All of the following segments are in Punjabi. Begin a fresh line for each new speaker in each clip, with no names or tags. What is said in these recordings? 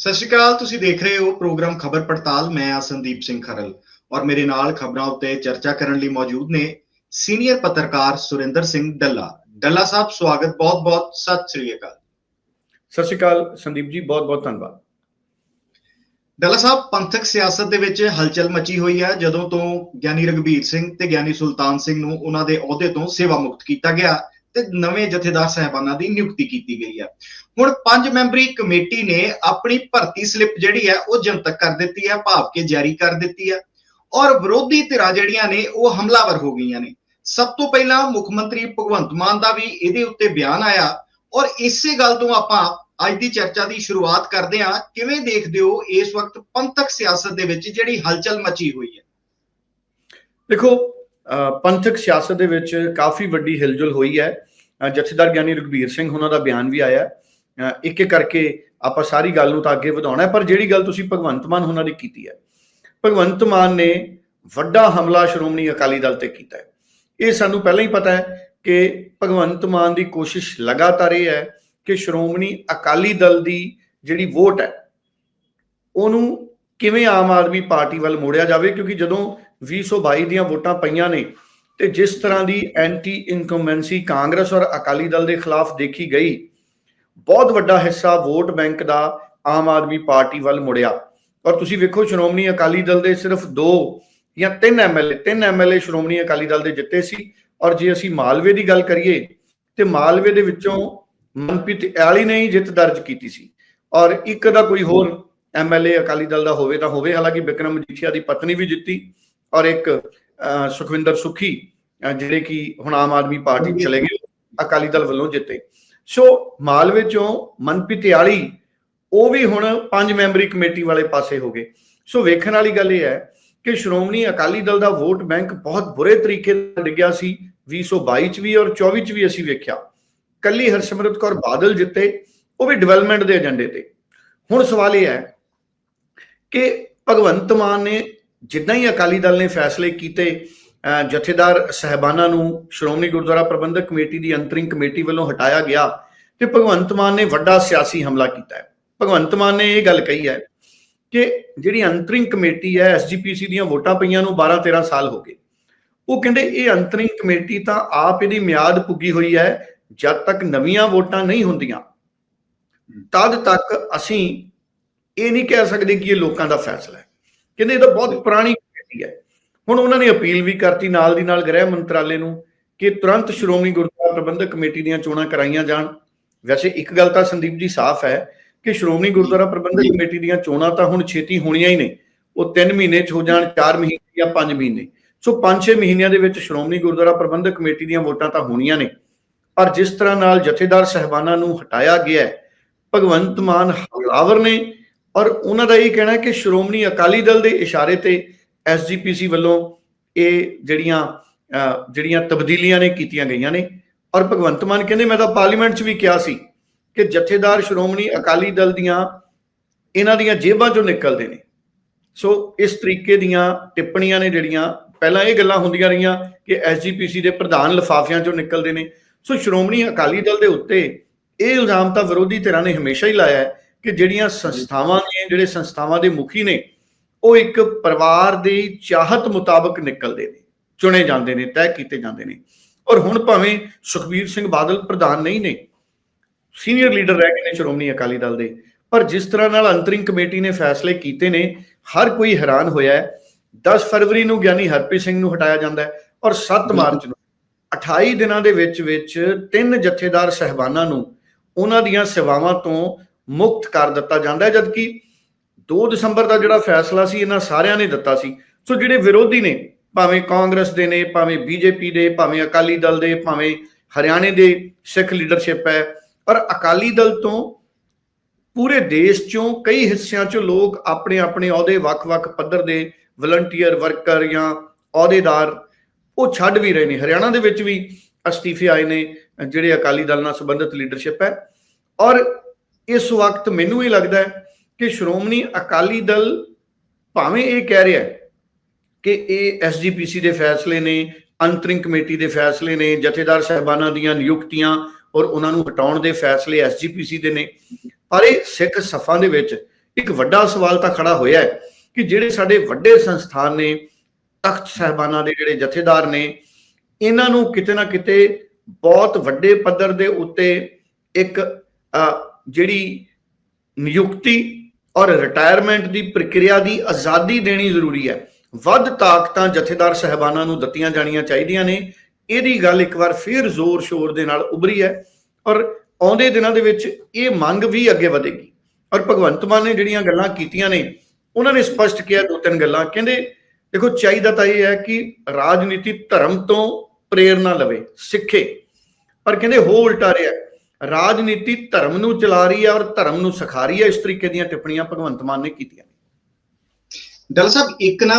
ਸਤਿ ਸ਼੍ਰੀ ਅਕਾਲ ਤੁਸੀਂ ਦੇਖ ਰਹੇ ਹੋ ਪ੍ਰੋਗਰਾਮ ਖਬਰ ਪੜਤਾਲ ਮੈਂ ਆ ਸੰਦੀਪ ਸਿੰਘ ਖਰਲ ਔਰ ਮੇਰੇ ਨਾਲ ਖਬਰਾਂ ਉੱਤੇ ਚਰਚਾ ਕਰਨ ਲਈ ਮੌਜੂਦ ਨੇ ਸੀਨੀਅਰ ਪੱਤਰਕਾਰ ਸੁਰਿੰਦਰ ਸਿੰਘ ਡੱਲਾ। ਡੱਲਾ ਸਾਹਿਬ ਸਵਾਗਤ ਬਹੁਤ-ਬਹੁਤ ਸਤਿ ਸ਼੍ਰੀ ਅਕਾਲ।
ਸਤਿ ਸ਼੍ਰੀ ਅਕਾਲ ਸੰਦੀਪ ਜੀ ਬਹੁਤ ਬਹੁਤ ਧੰਨਵਾਦ।
ਡੱਲਾ ਸਾਹਿਬ ਪੰਥਕ ਸਿਆਸਤ ਦੇ ਵਿੱਚ ਹਲਚਲ ਮਚੀ ਹੋਈ ਹੈ ਜਦੋਂ ਤੋਂ ਗਿਆਨੀ ਰਗਵੀਰ ਸਿੰਘ ਤੇ ਗਿਆਨੀ ਸੁਲਤਾਨ ਸਿੰਘ ਨੂੰ ਉਹਨਾਂ ਦੇ ਅਹੁਦੇ ਤੋਂ ਸੇਵਾ ਮੁਕਤ ਕੀਤਾ ਗਿਆ। ਤੇ ਨਵੇਂ ਜਥੇਦਾਰ ਸਹਿਬਾਨਾਂ ਦੀ ਨਿਯੁਕਤੀ ਕੀਤੀ ਗਈ ਹੈ ਹੁਣ ਪੰਜ ਮੈਂਬਰੀ ਕਮੇਟੀ ਨੇ ਆਪਣੀ ਭਰਤੀ ਸਲਿੱਪ ਜਿਹੜੀ ਹੈ ਉਹ ਜਨਤਕ ਕਰ ਦਿੱਤੀ ਹੈ ਭਾਵ ਕੇ ਜਾਰੀ ਕਰ ਦਿੱਤੀ ਹੈ ਔਰ ਵਿਰੋਧੀ ਧਿਰਾਂ ਜਿਹੜੀਆਂ ਨੇ, ਉਹ ਹਮਲਾਵਰ ਹੋ ਗਈਆਂ ਨੇ। ਸਭ ਤੋਂ ਪਹਿਲਾਂ ਮੁੱਖ ਮੰਤਰੀ ਭਗਵੰਤ ਮਾਨ ਦਾ ਵੀ ਇਹਦੇ ਉੱਤੇ ਬਿਆਨ ਆਇਆ। ਔਰ ਇਸੇ ਗੱਲ ਤੋਂ ਆਪਾਂ ਅੱਜ ਦੀ ਚਰਚਾ ਦੀ ਸ਼ੁਰੂਆਤ ਕਰਦੇ ਹਾਂ। ਕਿਵੇਂ ਦੇਖਦੇ ਹੋ ਇਸ ਵਕਤ ਪੰਥਕ ਸਿਆਸਤ ਦੇ ਵਿੱਚ ਜਿਹੜੀ ਹਲਚਲ ਮਚੀ ਹੋਈ ਹੈ?
ਦੇਖੋ, ਅਹ ਪੰਥਕ ਸਿਆਸਤ ਦੇ ਵਿੱਚ ਕਾਫੀ ਵੱਡੀ ਹਿਲਜੁਲ ਹੋਈ ਹੈ। ਜਥੇਦਾਰ ਗਿਆਨੀ ਰਘਬੀਰ ਸਿੰਘ ਉਹਨਾਂ ਦਾ ਬਿਆਨ ਵੀ ਆਇਆ। ਇੱਕ ਇੱਕ ਕਰਕੇ ਆਪਾਂ ਸਾਰੀ ਗੱਲ ਨੂੰ ਤਾਂ ਅੱਗੇ ਵਧਾਉਣਾ ਹੈ, ਪਰ ਜਿਹੜੀ ਗੱਲ ਤੁਸੀਂ ਭਗਵੰਤ ਮਾਨ ਉਹਨਾਂ ਦੀ ਕੀਤੀ ਹੈ। ਭਗਵੰਤ ਮਾਨ ਨੇ ਵੱਡਾ ਹਮਲਾ ਸ਼੍ਰੋਮਣੀ ਅਕਾਲੀ ਦਲ ਤੇ ਕੀਤਾ ਹੈ। ਇਹ ਸਾਨੂੰ ਪਹਿਲਾਂ ਹੀ ਪਤਾ ਹੈ ਕਿ ਭਗਵੰਤ ਮਾਨ ਦੀ ਕੋਸ਼ਿਸ਼ ਲਗਾਤਾਰ ਇਹ ਹੈ ਕਿ ਸ਼੍ਰੋਮਣੀ ਅਕਾਲੀ ਦਲ ਦੀ ਜਿਹੜੀ ਵੋਟ ਹੈ, ਉਹਨੂੰ ਕਿਵੇਂ ਆਮ ਆਦਮੀ ਪਾਰਟੀ ਵੱਲ ਮੋੜਿਆ ਜਾਵੇ, ਕਿਉਂਕਿ ਜਦੋਂ 2022 ਦੀਆਂ ਵੋਟਾਂ ਪਈਆਂ ਨੇ ਤੇ ਜਿਸ ਤਰ੍ਹਾਂ ਦੀ ਐਂਟੀ ਇਨਕੰਬੈਂਸੀ ਕਾਂਗਰਸ ਔਰ ਅਕਾਲੀ ਦਲ ਦੇ ਖਿਲਾਫ ਦੇਖੀ ਗਈ, ਬਹੁਤ ਵੱਡਾ ਹਿੱਸਾ ਵੋਟ ਬੈਂਕ ਦਾ ਆਮ ਆਦਮੀ ਪਾਰਟੀ ਵੱਲ ਮੁੜਿਆ। ਔਰ ਤੁਸੀਂ ਵੇਖੋ ਸ਼੍ਰੋਮਣੀ ਅਕਾਲੀ ਦਲ ਦੇ ਸਿਰਫ 2 ਜਾਂ 3 ਐਮਐਲਏ 3 ਐਮਐਲਏ ਸ਼੍ਰੋਮਣੀ ਅਕਾਲੀ ਦਲ ਦੇ ਜਿੱਤੇ ਸੀ। ਔਰ ਜੇ ਅਸੀਂ ਮਾਲਵੇ ਦੀ ਗੱਲ ਕਰੀਏ, ਤੇ ਮਾਲਵੇ ਦੇ ਵਿੱਚੋਂ ਮਨਪ੍ਰੀਤ ਐਲੀ ਨੇ ਹੀ ਜਿੱਤ ਦਰਜ ਕੀਤੀ ਸੀ। ਔਰ ਇੱਕ ਦਾ ਕੋਈ ਹੋਰ ਐਮਐਲਏ ਅਕਾਲੀ ਦਲ ਦਾ ਹੋਵੇ ਤਾਂ ਹੋਵੇ, ਹਾਲਾਂਕਿ ਬਿਕਰਮ ਮਜੀਠੀਆ ਦੀ ਪਤਨੀ ਵੀ ਜਿੱਤੀ ਔਰ ਇੱਕ ਸੁਖਵਿੰਦਰ ਸੁਖੀ ਜਿਹੜੇ ਕਿ ਹੁਣ ਆਮ ਆਦਮੀ ਪਾਰਟੀ ਚਲੇ ਗਏ ਅਕਾਲੀ ਦਲ ਵੱਲੋਂ ਜਿੱਤੇ। ਸੋ ਮਾਲਵੇ ਚੋਂ ਮਨਪ੍ਰੀਤ ਐਲੀ ਉਹ ਵੀ ਹੁਣ ਪੰਜ ਮੈਂਬਰੀ ਕਮੇਟੀ ਵਾਲੇ ਪਾਸੇ ਹੋ ਗਏ। ਸੋ ਵੇਖਣ ਵਾਲੀ ਗੱਲ ਇਹ ਹੈ ਕਿ ਸ਼੍ਰੋਮਣੀ ਅਕਾਲੀ ਦਲ ਦਾ ਵੋਟ ਬੈਂਕ ਬਹੁਤ ਬੁਰੇ ਤਰੀਕੇ ਨਾਲ ਡਿੱਗਿਆ ਸੀ। 2022 ਚ ਵੀ ਔਰ 24 ਚ ਵੀ ਅਸੀਂ ਵੇਖਿਆ। ਕੱਲੀ ਹਰਸਿਮਰਤ ਕੌਰ ਬਾਦਲ ਜਿੱਤੇ ਉਹ ਵੀ ਡਿਵੈਲਪਮੈਂਟ ਦੇ ਏਜੰਡੇ ਤੇ। ਹੁਣ ਸਵਾਲ ਇਹ ਹੈ ਕਿ ਭਗਵੰਤ ਮਾਨ ਨੇ ਜਿੱਦਾਂ ਹੀ ਅਕਾਲੀ ਦਲ ਨੇ ਫੈਸਲੇ ਕੀਤੇ ਜਥੇਦਾਰ ਸਹਿਬਾਨਾਂ ਨੂੰ ਸ਼੍ਰੋਮਣੀ ਗੁਰਦੁਆਰਾ ਪ੍ਰਬੰਧਕ ਕਮੇਟੀ ਦੀ ਅੰਤਰਿੰਗ ਕਮੇਟੀ ਵੱਲੋਂ ਹਟਾਇਆ ਗਿਆ ਤੇ ਭਗਵੰਤ ਮਾਨ ਨੇ ਵੱਡਾ ਸਿਆਸੀ ਹਮਲਾ ਕੀਤਾ ਹੈ। ਭਗਵੰਤ ਮਾਨ ਨੇ ਇਹ ਗੱਲ ਕਹੀ ਹੈ ਕਿ ਜਿਹੜੀ ਅੰਤਰਿੰਗ ਕਮੇਟੀ ਹੈ ਐਸਜੀਪੀਸੀ ਦੀਆਂ ਵੋਟਾਂ ਪਈਆਂ ਨੂੰ 12 13 ਸਾਲ ਹੋ ਗਏ। ਉਹ ਕਹਿੰਦੇ ਇਹ ਅੰਤਰਿੰਗ ਕਮੇਟੀ ਤਾਂ ਆਪ ਇਹਦੀ ਮਿਆਦ ਪੁੱਗੀ ਹੋਈ ਹੈ, ਜਦ ਤੱਕ ਨਵੀਆਂ ਵੋਟਾਂ ਨਹੀਂ ਹੁੰਦੀਆਂ। ਤਦ ਤੱਕ ਅਸੀਂ ਇਹ ਨਹੀਂ ਕਹਿ ਸਕਦੇ ਕਿ ਇਹ ਲੋਕਾਂ ਦਾ ਫੈਸਲਾ ਹੈ। ਕਹਿੰਦੇ ਇਹ ਤਾਂ ਬਹੁਤ ਪੁਰਾਣੀ ਕਮੇਟੀ ਹੈ। ਹੁਣ ਉਹਨਾਂ ਨੇ ਅਪੀਲ ਵੀ ਕਰਤੀ ਨਾਲ ਦੀ ਨਾਲ ਗ੍ਰਹਿ ਮੰਤਰਾਲੇ ਨੂੰ ਕਿ ਤੁਰੰਤ ਸ਼੍ਰੋਮਣੀ ਗੁਰਦੁਆਰਾ ਪ੍ਰਬੰਧਕ ਕਮੇਟੀ ਦੀਆਂ ਚੋਣਾਂ ਕਰਾਈਆਂ ਜਾਣ। ਵੈਸੇ ਇੱਕ ਗੱਲ ਤਾਂ ਸੰਦੀਪ ਜੀ ਸਾਫ਼ ਹੈ ਕਿ ਸ਼੍ਰੋਮਣੀ ਗੁਰਦੁਆਰਾ ਪ੍ਰਬੰਧਕ ਕਮੇਟੀ ਦੀਆਂ ਚੋਣਾਂ ਤਾਂ ਹੁਣ ਛੇਤੀ ਹੋਣੀਆਂ ਹੀ ਨੇ। ਉਹ 3 ਮਹੀਨੇ ਚ ਹੋ ਜਾਣ 4 ਮਹੀਨੇ ਜਾਂ 5 ਮਹੀਨੇ। ਸੋ 5-6 ਮਹੀਨਿਆਂ ਦੇ ਵਿੱਚ ਸ਼੍ਰੋਮਣੀ ਗੁਰਦੁਆਰਾ ਪ੍ਰਬੰਧਕ ਕਮੇਟੀ ਦੀਆਂ ਵੋਟਾਂ ਤਾਂ ਹੋਣੀਆਂ ਨੇ। ਪਰ ਜਿਸ ਤਰ੍ਹਾਂ ਨਾਲ ਜਥੇਦਾਰ ਸਹਿਬਾਨਾਂ ਨੂੰ ਹਟਾਇਆ ਗਿਆ ਹੈ ਭਗਵੰਤ ਮਾਨ ਹਮਲਾਵਰ ਨੇ ਔਰ ਉਹਨਾਂ ਦਾ ਇਹ ਕਹਿਣਾ ਹੈ ਕਿ ਸ਼੍ਰੋਮਣੀ ਅਕਾਲੀ ਦਲ ਦੇ ਇਸ਼ਾਰੇ ਤੇ ਐਸਜੀਪੀਸੀ ਵੱਲੋਂ ਇਹ ਜਿਹੜੀਆਂ ਜਿਹੜੀਆਂ ਤਬਦੀਲੀਆਂ ਨੇ ਕੀਤੀਆਂ ਗਈਆਂ ਨੇ। ਔਰ ਭਗਵੰਤ ਮਾਨ ਕਹਿੰਦੇ, ਮੈਂ ਤਾਂ ਪਾਰਲੀਮੈਂਟ 'ਚ ਵੀ ਕਿਹਾ ਸੀ ਕਿ ਜਥੇਦਾਰ ਸ਼੍ਰੋਮਣੀ ਅਕਾਲੀ ਦਲ ਦੀਆਂ, ਇਹਨਾਂ ਦੀਆਂ ਜੇਬਾਂ 'ਚੋਂ ਨਿਕਲਦੇ ਨੇ। ਸੋ ਇਸ ਤਰੀਕੇ ਦੀਆਂ ਟਿੱਪਣੀਆਂ ਨੇ ਜਿਹੜੀਆਂ, ਪਹਿਲਾਂ ਇਹ ਗੱਲਾਂ ਹੁੰਦੀਆਂ ਰਹੀਆਂ ਕਿ ਐਸਜੀਪੀਸੀ ਦੇ ਪ੍ਰਧਾਨ ਲਿਫਾਫਿਆਂ 'ਚੋਂ ਨਿਕਲਦੇ ਨੇ। ਸੋ ਸ਼੍ਰੋਮਣੀ ਅਕਾਲੀ ਦਲ ਦੇ ਉੱਤੇ ਇਹ ਇਲਜ਼ਾਮ ਤਾਂ ਵਿਰੋਧੀ ਧਿਰਾਂ ਨੇ ਹਮੇਸ਼ਾ ਹੀ ਲਾਇਆ ਹੈ ਕਿ ਜਿਹੜੀਆਂ ਸੰਸਥਾਵਾਂ ਨੇ, ਜਿਹੜੇ ਸੰਸਥਾਵਾਂ ਦੇ ਮੁਖੀ ਨੇ ਉਹ ਇੱਕ ਪਰਿਵਾਰ ਦੀ ਚਾਹਤ ਮੁਤਾਬਕ ਨਿਕਲਦੇ ਨੇ ਚੁਣੇ ਜਾਂਦੇ ਨੇ ਤੈਅ ਕੀਤੇ ਜਾਂਦੇ ਨੇ। ਔਰ ਹੁਣ ਭਾਵੇਂ ਸੁਖਬੀਰ ਸਿੰਘ ਬਾਦਲ ਪ੍ਰਧਾਨ ਨਹੀਂ ਨੇ ਸੀਨੀਅਰ ਲੀਡਰ ਰਹਿ ਗਏ ਨੇ ਸ਼੍ਰੋਮਣੀ ਅਕਾਲੀ ਦਲ ਦੇ ਪਰ ਜਿਸ ਤਰ੍ਹਾਂ ਨਾਲ ਅੰਤਰਿੰਗ ਕਮੇਟੀ ਨੇ ਫੈਸਲੇ ਕੀਤੇ ਨੇ ਹਰ ਕੋਈ ਹੈਰਾਨ ਹੋਇਆ ਹੈ। 10 ਫਰਵਰੀ ਨੂੰ ਗਿਆਨੀ ਹਰਪ੍ਰੀਤ ਸਿੰਘ ਨੂੰ ਹਟਾਇਆ ਜਾਂਦਾ ਹੈ ਔਰ 7 ਮਾਰਚ ਨੂੰ। 28 ਦਿਨਾਂ ਦੇ ਵਿੱਚ ਵਿੱਚ ਤਿੰਨ ਜਥੇਦਾਰ ਸਹਿਬਾਨਾਂ ਨੂੰ ਉਹਨਾਂ ਦੀਆਂ ਸੇਵਾਵਾਂ ਤੋਂ ਮੁਕਤ ਕਰ ਦਿੱਤਾ ਜਾਂਦਾ ਹੈ ਜਦਕਿ 2 ਦਸੰਬਰ ਦਾ ਜਿਹੜਾ ਫੈਸਲਾ ਸੀ, ਇਹਨਾਂ ਸਾਰਿਆਂ ਨੇ ਦਿੱਤਾ ਸੀ। ਸੋ ਜਿਹੜੇ ਵਿਰੋਧੀ ਨੇ, ਭਾਵੇਂ ਕਾਂਗਰਸ ਦੇ ਨੇ, ਭਾਵੇਂ ਬੀਜੇਪੀ ਦੇ, ਭਾਵੇਂ ਅਕਾਲੀ ਦਲ ਦੇ, ਭਾਵੇਂ ਹਰਿਆਣੇ ਦੇ ਸਿੱਖ ਲੀਡਰਸ਼ਿਪ ਹੈ ਔਰ ਅਕਾਲੀ ਦਲ ਤੋਂ ਪੂਰੇ ਦੇਸ਼ ਚੋਂ ਕਈ ਹਿੱਸਿਆਂ ਚੋਂ ਲੋਕ ਆਪਣੇ ਆਪਣੇ ਅਹੁਦੇ ਵੱਖ-ਵੱਖ ਪੱਧਰ ਦੇ ਵਲੰਟੀਅਰ, ਵਰਕਰ ਜਾਂ ਅਹੁਦੇਦਾਰ, ਉਹ ਛੱਡ ਵੀ ਰਹੇ ਨੇ। ਹਰਿਆਣਾ ਦੇ ਵਿੱਚ ਵੀ ਅਸਤੀਫੇ ਆਏ ਨੇ, ਜਿਹੜੇ ਅਕਾਲੀ ਦਲ ਨਾਲ ਸੰਬੰਧਿਤ ਲੀਡਰਸ਼ਿਪ ਹੈ। ਔਰ ਇਸ ਵਕਤ ਮੈਨੂੰ ਇਹ ਲੱਗਦਾ ਹੈ ਕਿ ਸ਼੍ਰੋਮਣੀ ਅਕਾਲੀ ਦਲ ਭਾਵੇਂ ਇਹ ਕਹਿ ਰਿਹਾ ਕਿ ਇਹ ਐਸਜੀਪੀਸੀ ਦੇ ਫੈਸਲੇ ਨੇ, ਅੰਤਰਿੰਗ ਕਮੇਟੀ ਦੇ ਫੈਸਲੇ ਨੇ, ਜਥੇਦਾਰ ਸਹਿਬਾਨਾਂ ਦੀਆਂ ਨਿਯੁਕਤੀਆਂ ਔਰ ਉਹਨਾਂ ਨੂੰ ਹਟਾਉਣ ਦੇ ਫੈਸਲੇ ਐਸਜੀਪੀਸੀ ਦੇ ਨੇ। ਪਰ ਇਹ ਸਿੱਖ ਸਫਾਂ ਦੇ ਵਿੱਚ ਇੱਕ ਵੱਡਾ ਸਵਾਲ ਤਾਂ ਖੜਾ ਹੋਇਆ ਹੈ ਕਿ ਜਿਹੜੇ ਸਾਡੇ ਵੱਡੇ ਸੰਸਥਾਨ ਨੇ, ਤਖਤ ਸਹਿਬਾਨਾਂ ਦੇ ਜਿਹੜੇ ਜਥੇਦਾਰ ਨੇ, ਇਹਨਾਂ ਨੂੰ ਕਿਤੇ ਨਾ ਕਿਤੇ ਬਹੁਤ ਵੱਡੇ ਪੱਧਰ ਦੇ ਉੱਤੇ ਇੱਕ ਜਿਹੜੀ ਨਿਯੁਕਤੀ ਔਰ ਰਿਟਾਇਰਮੈਂਟ ਦੀ ਪ੍ਰਕਿਰਿਆ ਦੀ ਆਜ਼ਾਦੀ ਦੇਣੀ ਜ਼ਰੂਰੀ ਹੈ। ਵੱਧ ਤਾਕਤਾਂ ਜਥੇਦਾਰ ਸਹਿਬਾਨਾਂ ਨੂੰ ਦਿੱਤੀਆਂ ਜਾਣੀਆਂ ਚਾਹੀਦੀਆਂ ਨੇ। ਇਹਦੀ ਗੱਲ ਇੱਕ ਵਾਰ ਫੇਰ ਜ਼ੋਰ ਸ਼ੋਰ ਦੇ ਨਾਲ ਉਭਰੀ ਹੈ ਔਰ ਆਉਂਦੇ ਦਿਨਾਂ ਦੇ ਵਿੱਚ ਇਹ ਮੰਗ ਵੀ ਅੱਗੇ ਵਧੇਗੀ। ਔਰ ਭਗਵੰਤ ਮਾਨ ਨੇ ਜਿਹੜੀਆਂ ਗੱਲਾਂ ਕੀਤੀਆਂ ਨੇ, ਉਹਨਾਂ ਨੇ ਸਪਸ਼ਟ ਕਿਹਾ ਦੋ ਤਿੰਨ ਗੱਲਾਂ। ਕਹਿੰਦੇ, ਦੇਖੋ, ਚਾਹੀਦਾ ਤਾਂ ਇਹ ਹੈ ਕਿ ਰਾਜਨੀਤੀ ਧਰਮ ਤੋਂ ਪ੍ਰੇਰਣਾ ਲਵੇ, ਸਿੱਖੇ। ਪਰ ਕਹਿੰਦੇ ਹੋ ਉਲਟਾ ਰਿਹਾ ਰਾਜਨੀਤੀ ਧਰਮ ਨੂੰ ਚਲਾ ਰਹੀ ਹੈ ਔਰ ਧਰਮ ਨੂੰ ਸਿਖਾ ਰਹੀ ਹੈ ਇਸ ਤਰੀਕੇ ਦੀਆਂ ਟਿੱਪਣੀਆਂ ਭਗਵੰਤ ਮਾਨ ਨੇ ਕੀਤੀਆਂ
ਡਲ ਸਾਹਿਬ, ਇੱਕ ਨਾ,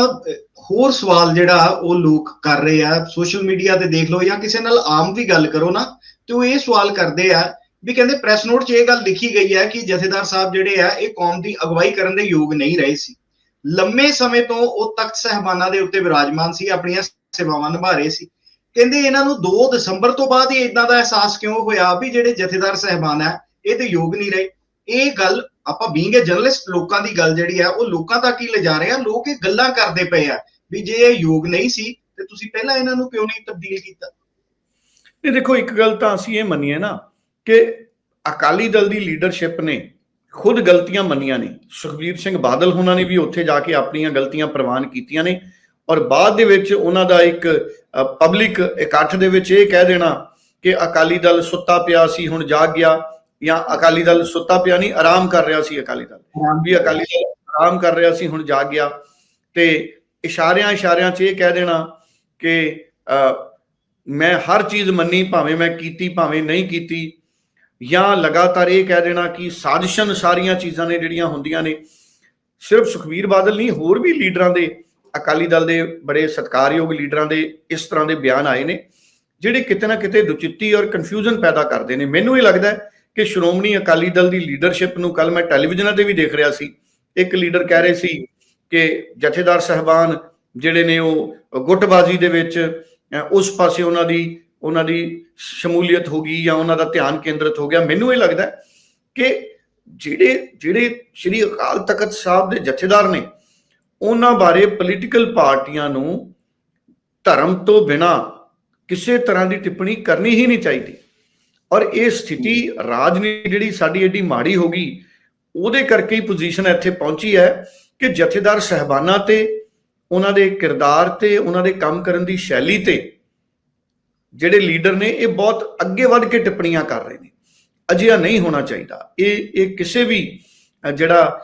ਹੋਰ ਸਵਾਲ ਜਿਹੜਾ ਉਹ ਲੋਕ ਕਰ ਰਹੇ ਆ, ਸੋਸ਼ਲ ਮੀਡੀਆ ਤੇ ਦੇਖ ਲਓ ਜਾਂ ਕਿਸੇ ਨਾਲ ਆਮ ਵੀ ਗੱਲ ਕਰੋ ਨਾ, ਤੇ ਉਹ ਇਹ ਸਵਾਲ ਕਰਦੇ ਆ ਵੀ ਕਹਿੰਦੇ ਪ੍ਰੈਸ ਨੋਟ 'ਚ ਇਹ ਗੱਲ ਲਿਖੀ ਗਈ ਹੈ ਕਿ ਜਥੇਦਾਰ ਸਾਹਿਬ ਜਿਹੜੇ ਆ, ਇਹ ਕੌਮ ਦੀ ਅਗਵਾਈ ਕਰਨ ਦੇ ਯੋਗ ਨਹੀਂ ਰਹੇ ਸੀ। ਲੰਮੇ ਸਮੇਂ ਤੋਂ ਉਹ ਤਖਤ ਸਹਿਬਾਨਾਂ ਦੇ ਉੱਤੇ ਵਿਰਾਜਮਾਨ ਸੀ, ਆਪਣੀਆਂ ਸੇਵਾਵਾਂ ਨਿਭਾ ਰਹੇ ਸੀ। ਕਹਿੰਦੇ ਇਹਨਾਂ ਨੂੰ 2 ਦਸੰਬਰ ਤੋਂ ਬਾਅਦ ਹੀ ਇਦਾਂ ਦਾ ਅਹਿਸਾਸ ਕਿਉਂ ਹੋਇਆ ਵੀ ਜਿਹੜੇ ਜਥੇਦਾਰ ਸਹਿਬਾਨ ਆ ਇਹ ਤੇ ਯੋਗ ਨਹੀਂ ਰਹੇ। ਇਹ ਗੱਲ ਆਪਾਂ ਬੀਂਗ ਅ ਜਰਨਲਿਸਟ ਲੋਕਾਂ ਦੀ ਗੱਲ ਜਿਹੜੀ ਆ ਉਹ ਲੋਕਾਂ ਤੱਕ ਹੀ ਲਿਜਾ ਰਹੇ ਆ, ਲੋਕ ਇਹ ਗੱਲਾਂ ਕਰਦੇ ਪਏ ਆ ਵੀ ਜੇ ਇਹ ਯੋਗ ਨਹੀਂ ਸੀ, ਤੇ ਤੁਸੀਂ ਪਹਿਲਾਂ ਇਹਨਾਂ ਨੂੰ ਕਿਉਂ ਨਹੀਂ ਤਬਦੀਲ ਕੀਤਾ?
ਇਹ ਦੇਖੋ, ਇੱਕ ਗੱਲ ਤਾਂ ਅਸੀਂ ਇਹ ਮੰਨੀਏ ਨਾ ਕਿ ਅਕਾਲੀ ਦਲ ਦੀ ਲੀਡਰਸ਼ਿਪ ਨੇ ਖੁਦ ਗਲਤੀਆਂ ਮੰਨੀਆਂ ਨੇ। ਸੁਖਬੀਰ ਸਿੰਘ ਬਾਦਲ ਉਹਨਾਂ ਨੇ ਵੀ ਉੱਥੇ ਜਾ ਕੇ ਆਪਣੀਆਂ ਗਲਤੀਆਂ ਪ੍ਰਵਾਨ ਕੀਤੀਆਂ ਨੇ। ਔਰ ਬਾਅਦ ਦੇ ਵਿੱਚ ਉਹਨਾਂ ਦਾ ਇੱਕ ਪਬਲਿਕ ਇਕੱਠ ਦੇ ਵਿੱਚ ਇਹ ਕਹਿ ਦੇਣਾ ਕਿ ਅਕਾਲੀ ਦਲ ਸੁੱਤਾ ਪਿਆ ਸੀ ਹੁਣ ਜਾਗ ਗਿਆ ਜਾਂ ਅਕਾਲੀ ਦਲ ਸੁੱਤਾ ਪਿਆ ਨਹੀਂ ਆਰਾਮ ਕਰ ਰਿਹਾ ਸੀ ਅਕਾਲੀ ਦਲ। ਵੀ ਅਕਾਲੀ ਦਲ ਆਰਾਮ ਕਰ ਰਿਹਾ ਸੀ ਹੁਣ ਜਾਗ ਗਿਆ। ਤੇ ਇਸ਼ਾਰਿਆਂ ਇਸ਼ਾਰਿਆਂ 'ਚ ਇਹ ਕਹਿ ਦੇਣਾ ਕਿ ਮੈਂ ਹਰ ਚੀਜ਼ ਮੰਨੀ ਭਾਵੇਂ ਮੈਂ ਕੀਤੀ ਭਾਵੇਂ ਨਹੀਂ ਕੀਤੀ ਜਾਂ ਲਗਾਤਾਰ ਇਹ ਕਹਿ ਦੇਣਾ ਕਿ ਸਾਜ਼ਿਸ਼ਨ ਸਾਰੀਆਂ ਚੀਜ਼ਾਂ ਨੇ ਜਿਹੜੀਆਂ ਹੁੰਦੀਆਂ ਨੇ ਸਿਰਫ ਸੁਖਵੀਰ ਬਾਦਲ ਨਹੀਂ ਹੋਰ ਵੀ ਲੀਡਰਾਂ ਦੇ ਅਕਾਲੀ ਦਲ ਦੇ ਬੜੇ ਸਤਿਕਾਰਯੋਗ ਲੀਡਰਾਂ ਦੇ ਇਸ ਤਰ੍ਹਾਂ ਦੇ ਬਿਆਨ ਆਏ ਨੇ, ਜਿਹੜੇ ਕਿਤੇ ਨਾ ਕਿਤੇ ਦੁਚਿੱਤੀ ਔਰ ਕਨਫਿਊਜ਼ਨ ਪੈਦਾ ਕਰਦੇ ਨੇ। ਮੈਨੂੰ ਇਹ ਲੱਗਦਾ ਕਿ ਸ਼੍ਰੋਮਣੀ ਅਕਾਲੀ ਦਲ ਦੀ ਲੀਡਰਸ਼ਿਪ ਨੂੰ ਕੱਲ ਮੈਂ ਟੈਲੀਵਿਜ਼ਨਾਂ ਤੇ ਵੀ ਦੇਖ ਰਿਹਾ ਸੀ। ਇੱਕ ਲੀਡਰ ਕਹਿ ਰਹੇ ਸੀ ਕਿ ਜਥੇਦਾਰ ਸਹਿਬਾਨ ਜਿਹੜੇ ਨੇ ਉਹ ਗੁੱਟਬਾਜ਼ੀ ਦੇ ਵਿੱਚ ਉਸ ਪਾਸੇ ਉਹਨਾਂ ਦੀ ਉਹਨਾਂ ਦੀ ਸ਼ਮੂਲੀਅਤ ਹੋ ਗਈ ਜਾਂ ਉਹਨਾਂ ਦਾ ਧਿਆਨ ਕੇਂਦਰਿਤ ਹੋ ਗਿਆ। ਮੈਨੂੰ ਇਹ ਲੱਗਦਾ ਕਿ ਜਿਹੜੇ ਜਿਹੜੇ ਸ੍ਰੀ ਅਕਾਲ ਤਖਤ ਸਾਹਿਬ ਦੇ ਜਥੇਦਾਰ ਨੇ ਉਹਨਾਂ ਬਾਰੇ ਪੋਲੀਟੀਕਲ ਪਾਰਟੀਆਂ ਨੂੰ ਧਰਮ ਤੋਂ ਬਿਨਾ ਕਿਸੇ ਤਰ੍ਹਾਂ ਦੀ ਟਿੱਪਣੀ ਕਰਨੀ ਹੀ ਨਹੀਂ ਚਾਹੀਦੀ। ਔਰ ਇਹ ਸਥਿਤੀ ਰਾਜਨੀਤੀ ਜਿਹੜੀ ਸਾਡੀ ਏਡੀ ਮਾੜੀ ਹੋ ਗਈ ਉਹਦੇ ਕਰਕੇ ਹੀ ਪੋਜੀਸ਼ਨ ਇੱਥੇ ਪਹੁੰਚੀ ਹੈ ਕਿ ਜਥੇਦਾਰ ਸਹਿਬਾਨਾਂ ਤੇ ਉਹਨਾਂ ਦੇ ਕਿਰਦਾਰ ਤੇ ਉਹਨਾਂ ਦੇ ਕੰਮ ਕਰਨ ਦੀ ਸ਼ੈਲੀ ਤੇ ਜਿਹੜੇ ਲੀਡਰ ਨੇ ਇਹ ਬਹੁਤ ਅੱਗੇ ਵੱਧ ਕੇ ਟਿੱਪਣੀਆਂ ਕਰ ਰਹੇ ਨੇ। ਅਜਿਹਾ ਨਹੀਂ ਹੋਣਾ ਚਾਹੀਦਾ। ਇਹ ਇਹ ਕਿਸੇ ਵੀ ਜਿਹੜਾ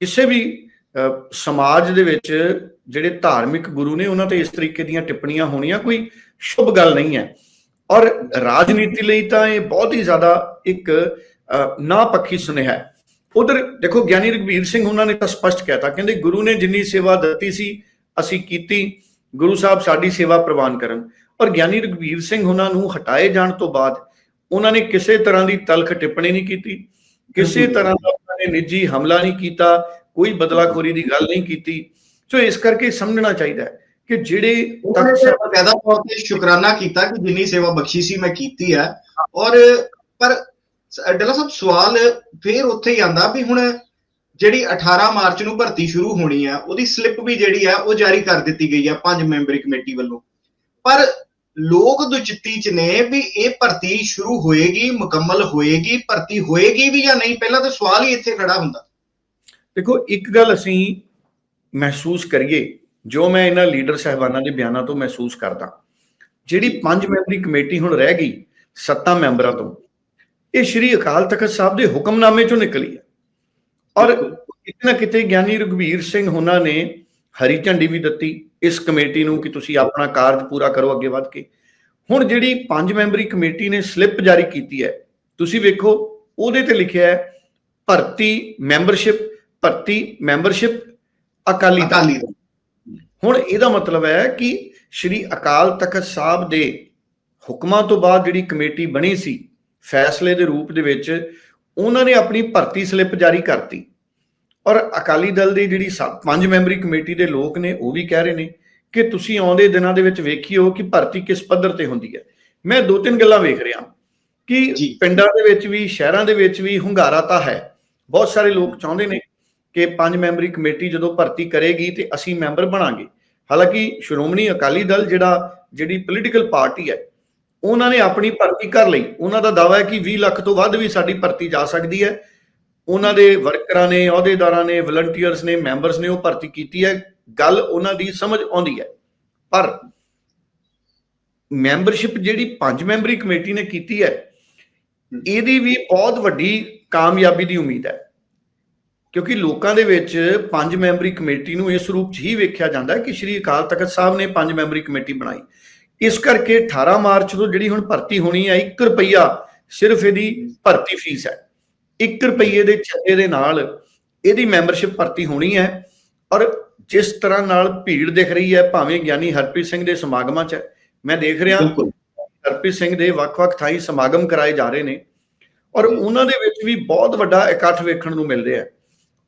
ਕਿਸੇ ਵੀ ਸਮਾਜ ਦੇ ਵਿੱਚ ਜਿਹੜੇ ਧਾਰਮਿਕ ਗੁਰੂ ਨੇ ਉਹਨਾਂ ਤੇ ਇਸ ਤਰੀਕੇ ਦੀਆਂ ਟਿੱਪਣੀਆਂ ਹੋਣੀਆਂ ਕੋਈ ਸ਼ੁਭ ਗੱਲ ਨਹੀਂ ਹੈ। ਔਰ ਰਾਜਨੀਤੀ ਲਈ ਤਾਂ ਇਹ ਬਹੁਤ ਹੀ ਜ਼ਿਆਦਾ ਇੱਕ ਨਾ ਪੱਖੀ ਸੁਨੇਹਾ ਹੈ। ਉਧਰ ਦੇਖੋ ਗਿਆਨੀ ਰਘਬੀਰ ਸਿੰਘ ਉਹਨਾਂ ਨੇ ਤਾਂ ਸਪਸ਼ਟ ਕਹਿਤਾ ਕਹਿੰਦੇ ਗੁਰੂ ਨੇ ਜਿੰਨੀ ਸੇਵਾ ਦਿੱਤੀ ਸੀ ਅਸੀਂ ਕੀਤੀ ਗੁਰੂ ਸਾਹਿਬ ਸਾਡੀ ਸੇਵਾ ਪ੍ਰਵਾਨ ਕਰਨ। ਔਰ ਗਿਆਨੀ ਰਘਬੀਰ ਸਿੰਘ ਉਹਨਾਂ ਨੂੰ ਹਟਾਏ ਜਾਣ ਤੋਂ ਬਾਅਦ ਉਹਨਾਂ ਨੇ ਕਿਸੇ ਤਰ੍ਹਾਂ ਦੀ ਤਲਖ ਟਿੱਪਣੀ ਨਹੀਂ ਕੀਤੀ ਕਿਸੇ। ਤਰ੍ਹਾਂ ਦਾ ਉਹਨਾਂ ਨੇ ਨਿੱਜੀ ਹਮਲਾ ਨਹੀਂ ਕੀਤਾ ਕੋਈ ਬਦਲਾਖੋਰੀ ਦੀ ਗੱਲ ਨਹੀਂ ਕੀਤੀ। ਸੋ ਇਸ ਕਰਕੇ ਸਮਝਣਾ ਚਾਹੀਦਾ ਹੈ ਕਿ ਜਿਹੜੇ ਤਖਤ ਸਾਹਿਬ-
ਬਕਾਇਦਾ ਤੌਰ ਤੇ ਸ਼ੁਕਰਾਨਾ ਕੀਤਾ ਕਿ ਜਿੰਨੀ ਸੇਵਾ ਬਖਸ਼ੀ ਸੀ ਮੈਂ ਕੀਤੀ ਹੈ। ਔਰ ਪਰ ਡੱਲਾ ਸਾਹਿਬ ਸਵਾਲ ਫੇਰ ਉੱਥੇ ਹੀ ਆਂਦਾ ਵੀ ਹੁਣ ਜਿਹੜੀ 18 ਮਾਰਚ ਨੂੰ ਭਰਤੀ ਸ਼ੁਰੂ ਹੋਣੀ ਹੈ ਉਹਦੀ ਸਲਿੱਪ ਵੀ ਜਿਹੜੀ ਹੈ ਉਹ ਜਾਰੀ ਕਰ ਦਿੱਤੀ ਗਈ ਹੈ ਪੰਜ ਮੈਂਬਰੀ ਕਮੇਟੀ ਵੱਲੋਂ। ਪਰ ਲੋਕ ਦੁਚਿੱਤੀ ਚ ਨੇ ਵੀ ਇਹ ਭਰਤੀ ਸ਼ੁਰੂ ਹੋਏਗੀ ਮੁਕੰਮਲ ਹੋਏਗੀ ਭਰਤੀ ਹੋਏਗੀ ਵੀ ਜਾਂ ਨਹੀਂ? ਪਹਿਲਾਂ ਤਾਂ ਸਵਾਲ ਹੀ ਇੱਥੇ ਖੜਾ ਹੁੰਦਾ।
ਦੇਖੋ, ਇੱਕ ਗੱਲ ਅਸੀਂ ਮਹਿਸੂਸ ਕਰੀਏ, ਜੋ ਮੈਂ ਇਹਨਾਂ ਲੀਡਰ ਸਹਿਬਾਨਾਂ ਦੇ ਬਿਆਨਾਂ ਤੋਂ ਮਹਿਸੂਸ ਕਰਦਾ। ਜਿਹੜੀ ਪੰਜ ਮੈਂਬਰੀ ਕਮੇਟੀ ਹੁਣ ਰਹਿ ਗਈ, ਸੱਤਾਂ ਮੈਂਬਰਾਂ ਤੋਂ, ਇਹ ਸ਼੍ਰੀ ਅਕਾਲ ਤਖਤ ਸਾਹਿਬ ਦੇ ਹੁਕਮਨਾਮੇ ਚੋਂ ਨਿਕਲੀ ਹੈ। ਔਰ ਕਿਤੇ ਨਾ ਕਿਤੇ ਗਿਆਨੀ ਰਘਵੀਰ ਸਿੰਘ ਉਹਨਾਂ ਨੇ ਹਰੀ ਝੰਡੀ ਵੀ ਦਿੱਤੀ ਇਸ ਕਮੇਟੀ ਨੂੰ ਕਿ ਤੁਸੀਂ ਆਪਣਾ ਕਾਰਜ ਪੂਰਾ ਕਰੋ ਅੱਗੇ ਵੱਧ ਕੇ। ਹੁਣ ਜਿਹੜੀ ਪੰਜ ਮੈਂਬਰੀ ਕਮੇਟੀ ਨੇ ਸਲਿੱਪ ਜਾਰੀ ਕੀਤੀ ਹੈ, ਤੁਸੀਂ ਵੇਖੋ, ਉਹਦੇ ਤੇ ਲਿਖਿਆ ਹੈ, ਭਰਤੀ ਮੈਂਬਰਸ਼ਿਪ ਭਰਤੀ ਮੈਂਬਰਸ਼ਿਪ ਅਕਾਲੀ ਦਲ। ਹੁਣ ਇਹਦਾ ਮਤਲਬ ਹੈ ਕਿ ਸ਼੍ਰੀ ਅਕਾਲ ਤਖਤ ਸਾਹਿਬ ਦੇ ਹੁਕਮਾਂ ਤੋਂ ਬਾਅਦ ਜਿਹੜੀ ਕਮੇਟੀ ਬਣੀ ਸੀ ਫੈਸਲੇ ਦੇ ਰੂਪ ਦੇ ਵਿੱਚ ਉਹਨਾਂ ਨੇ ਆਪਣੀ ਭਰਤੀ ਸਲਿੱਪ ਜਾਰੀ ਕਰਤੀ। ਔਰ ਅਕਾਲੀ ਦਲ ਦੀ ਜਿਹੜੀ ਪੰਜ ਮੈਂਬਰੀ ਕਮੇਟੀ ਦੇ ਲੋਕ ਨੇ ਉਹ ਵੀ ਕਹਿ ਰਹੇ ਨੇ ਕਿ ਤੁਸੀਂ ਆਉਂਦੇ ਦਿਨਾਂ ਦੇ ਵਿੱਚ ਵੇਖਿਓ ਕਿ ਭਰਤੀ ਕਿਸ ਪੱਧਰ ਤੇ ਹੁੰਦੀ ਹੈ। ਮੈਂ ਦੋ ਤਿੰਨ ਗੱਲਾਂ ਵੇਖ ਰਿਹਾ ਕਿ। ਪਿੰਡਾਂ ਦੇ ਵਿੱਚ ਵੀ ਸ਼ਹਿਰਾਂ ਦੇ ਵਿੱਚ ਵੀ ਹੁੰਗਾਰਾ ਤਾਂ ਹੈ। ਬਹੁਤ ਸਾਰੇ ਲੋਕ ਚਾਹੁੰਦੇ ਨੇ ਕਿ ਪੰਜ ਮੈਂਬਰੀ ਕਮੇਟੀ ਜਦੋਂ ਭਰਤੀ ਕਰੇਗੀ ਤੇ ਅਸੀਂ ਮੈਂਬਰ ਬਣਾਂਗੇ। ਹਾਲਾਂਕਿ ਸ਼੍ਰੋਮਣੀ ਅਕਾਲੀ ਦਲ ਜਿਹੜਾ ਜਿਹੜੀ ਪੋਲੀਟੀਕਲ ਪਾਰਟੀ ਹੈ ਉਹਨਾਂ ਨੇ ਆਪਣੀ ਭਰਤੀ ਕਰ ਲਈ। ਉਹਨਾਂ ਦਾ ਦਾਅਵਾ ਹੈ ਕਿ 20 ਲੱਖ ਤੋਂ ਵੱਧ ਵੀ ਸਾਡੀ ਭਰਤੀ ਜਾ ਸਕਦੀ ਹੈ। ਉਹਨਾਂ ਦੇ ਵਰਕਰਾਂ ਨੇ ਅਹੁਦੇਦਾਰਾਂ ਨੇ ਵਲੰਟੀਅਰਸ ਨੇ ਮੈਂਬਰਸ ਨੇ ਉਹ ਭਰਤੀ ਕੀਤੀ ਹੈ। ਗੱਲ ਉਹਨਾਂ ਦੀ ਸਮਝ ਆਉਂਦੀ ਹੈ। ਪਰ ਮੈਂਬਰਸ਼ਿਪ ਜਿਹੜੀ ਪੰਜ ਮੈਂਬਰੀ ਕਮੇਟੀ ਨੇ ਕੀਤੀ ਹੈ। ਇਹਦੀ ਵੀ ਬਹੁਤ ਵੱਡੀ ਕਾਮਯਾਬੀ ਦੀ ਉਮੀਦ ਹੈ। ਕਿਉਂਕਿ ਲੋਕਾਂ ਦੇ ਵਿੱਚ ਪੰਜ ਮੈਂਬਰੀ ਕਮੇਟੀ ਨੂੰ ਇਸ ਰੂਪ 'ਚ ਹੀ ਵੇਖਿਆ ਜਾਂਦਾ ਹੈ ਕਿ ਸ਼੍ਰੀ ਅਕਾਲ ਤਖਤ ਸਾਹਿਬ ਨੇ ਪੰਜ ਮੈਂਬਰੀ ਕਮੇਟੀ ਬਣਾਈ। ਇਸ ਕਰਕੇ 18 ਮਾਰਚ ਤੋਂ ਜਿਹੜੀ ਹੁਣ ਭਰਤੀ ਹੋਣੀ ਹੈ 1 ਰੁਪਈਆ ਸਿਰਫ ਇਹਦੀ ਭਰਤੀ ਫੀਸ ਹੈ। 1 ਰੁਪਈਏ ਦੇ ਚੱਲੇ ਦੇ ਨਾਲ ਇਹਦੀ ਮੈਂਬਰਸ਼ਿਪ ਭਰਤੀ ਹੋਣੀ ਹੈ ਔਰ ਜਿਸ ਤਰ੍ਹਾਂ ਨਾਲ ਭੀੜ ਦਿਖ ਰਹੀ ਹੈ ਭਾਵੇਂ ਗਿਆਨੀ ਹਰਪ੍ਰੀਤ ਸਿੰਘ ਦੇ ਸਮਾਗਮਾਂ 'ਚ ਮੈਂ ਦੇਖ ਰਿਹਾ ਹਰਪ੍ਰੀਤ ਸਿੰਘ ਦੇ ਵੱਖ-ਵੱਖ ਥਾਈਂ ਸਮਾਗਮ ਕਰਾਏ ਜਾ ਰਹੇ ਨੇ ਔਰ ਉਹਨਾਂ ਦੇ ਵਿੱਚ ਵੀ ਬਹੁਤ ਵੱਡਾ ਇਕੱਠ ਵੇਖਣ ਨੂੰ ਮਿਲ ਰਿਹਾ ਹੈ।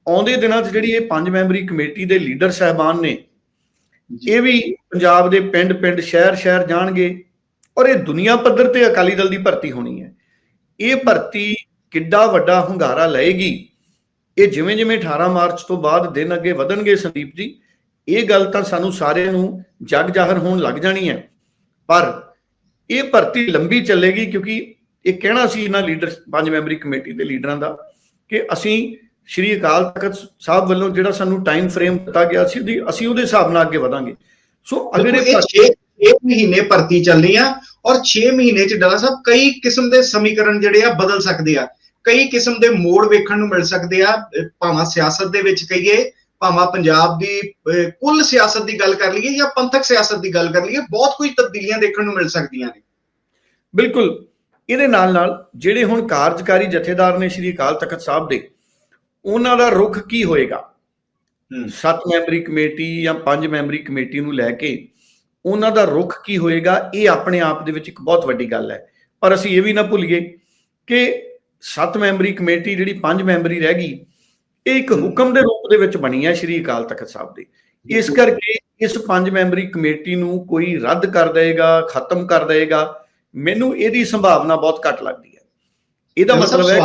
ਆਉਂਦੇ ਦਿਨਾਂ 'ਚ ਜਿਹੜੀ ਇਹ ਪੰਜ ਮੈਂਬਰੀ ਕਮੇਟੀ ਦੇ ਲੀਡਰ ਸਹਿਬਾਨ ਨੇ ਇਹ ਵੀ ਪੰਜਾਬ ਦੇ ਪਿੰਡ-ਪਿੰਡ ਸ਼ਹਿਰ-ਸ਼ਹਿਰ ਜਾਣਗੇ ਔਰ ਇਹ ਦੁਨੀਆ ਪੱਧਰ ਤੇ ਅਕਾਲੀ ਦਲ ਦੀ ਭਰਤੀ ਹੋਣੀ ਹੈ। ਇਹ ਭਰਤੀ ਕਿੱਡਾ ਵੱਡਾ ਹੁੰਗਾਰਾ ਲਏਗੀ। ਇਹ ਜਿਵੇਂ-ਜਿਵੇਂ 18 ਮਾਰਚ ਤੋਂ ਬਾਅਦ ਦਿਨ ਅੱਗੇ ਵਧਣਗੇ ਸੰਦੀਪ ਜੀ ਇਹ ਗੱਲ ਤਾਂ ਸਾਨੂੰ ਸਾਰਿਆਂ ਨੂੰ ਜਗ ਜ਼ਾਹਰ ਹੋਣ ਲੱਗ ਜਾਣੀ ਹੈ। ਪਰ ਇਹ ਭਰਤੀ ਲੰਬੀ ਚੱਲੇਗੀ ਕਿਉਂਕਿ ਇਹ ਕਹਿਣਾ ਸੀ ਇਹਨਾਂ ਲੀਡਰ ਪੰਜ ਮੈਂਬਰੀ ਕਮੇਟੀ ਦੇ ਲੀਡਰਾਂ ਦਾ ਕਿ ਅਸੀਂ ਸ਼੍ਰੀ ਅਕਾਲ ਤਖਤ ਸਾਹਿਬ ਵੱਲੋਂ ਜਿਹੜਾ ਸਾਨੂੰ ਟਾਈਮ ਫਰੇਮ ਦਿੱਤਾ ਗਿਆ ਸੀ ਉਹਦੀ ਅਸੀਂ ਉਹਦੇ ਹਿਸਾਬ ਨਾਲ ਅੱਗੇ ਵਧਾਂਗੇ। ਸੋ ਭਰਤੀ-
6 ਮਹੀਨੇ ਭਰਤੀ ਚੱਲਣੀ ਆ ਔਰ 6 ਮਹੀਨੇ ਚ ਡਾਲਾ ਸਾਹਿਬ ਕਈ ਕਿਸਮ ਦੇ ਸਮੀਕਰਨ ਜਿਹੜੇ ਆ ਬਦਲ ਸਕਦੇ ਆ। ਕਈ ਕਿਸਮ ਦੇ ਮੋੜ ਵੇਖਣ ਨੂੰ ਮਿਲ ਸਕਦੇ ਆ ਭਾਵੇਂ ਸਿਆਸਤ ਦੇ ਵਿੱਚ ਕਹੀਏ ਭਾਵੇਂ ਪੰਜਾਬ ਦੀ ਕੁੱਲ ਸਿਆਸਤ ਦੀ ਗੱਲ ਕਰ ਲਈਏ ਜਾਂ ਪੰਥਕ ਸਿਆਸਤ ਦੀ ਗੱਲ ਕਰ ਲਈਏ ਬਹੁਤ ਕੁਝ ਤਬਦੀਲੀਆਂ ਦੇਖਣ ਨੂੰ ਮਿਲ ਸਕਦੀਆਂ ਨੇ।
ਬਿਲਕੁਲ। ਇਹਦੇ ਨਾਲ ਨਾਲ ਜਿਹੜੇ ਹੁਣ ਕਾਰਜਕਾਰੀ ਜਥੇਦਾਰ ਨੇ ਸ਼੍ਰੀ ਅਕਾਲ ਤਖਤ ਸਾਹਿਬ ਦੇ ਉਹਨਾਂ ਦਾ ਰੁਖ ਕੀ ਹੋਏਗਾ। ਸੱਤ ਮੈਂਬਰੀ ਕਮੇਟੀ ਜਾਂ ਪੰਜ ਮੈਂਬਰੀ ਕਮੇਟੀ ਨੂੰ ਲੈ ਕੇ ਉਹਨਾਂ ਦਾ ਰੁਖ ਕੀ ਹੋਏਗਾ ਇਹ ਆਪਣੇ ਆਪ ਦੇ ਵਿੱਚ ਇੱਕ ਬਹੁਤ ਵੱਡੀ ਗੱਲ ਹੈ। ਪਰ ਅਸੀਂ ਇਹ ਵੀ ਨਾ ਭੁੱਲੀਏ ਕਿ ਸੱਤ ਮੈਂਬਰੀ ਕਮੇਟੀ ਜਿਹੜੀ ਪੰਜ ਮੈਂਬਰੀ ਰਹਿ ਗਈ ਇਹ ਇੱਕ ਹੁਕਮ ਦੇ ਰੂਪ ਦੇ ਵਿੱਚ ਬਣੀ ਹੈ ਸ਼੍ਰੀ ਅਕਾਲ ਤਖਤ ਸਾਹਿਬ ਦੀ। ਇਸ ਕਰਕੇ ਇਸ ਪੰਜ ਮੈਂਬਰੀ ਕਮੇਟੀ ਨੂੰ ਕੋਈ ਰੱਦ ਕਰ ਦੇਗਾ ਖਤਮ ਕਰ ਦੇਗਾ ਮੈਨੂੰ ਇਹਦੀ ਸੰਭਾਵਨਾ ਬਹੁਤ ਘੱਟ ਲੱਗਦੀ ਹੈ। ਇਹਦਾ ਮਤਲਬ ਹੈ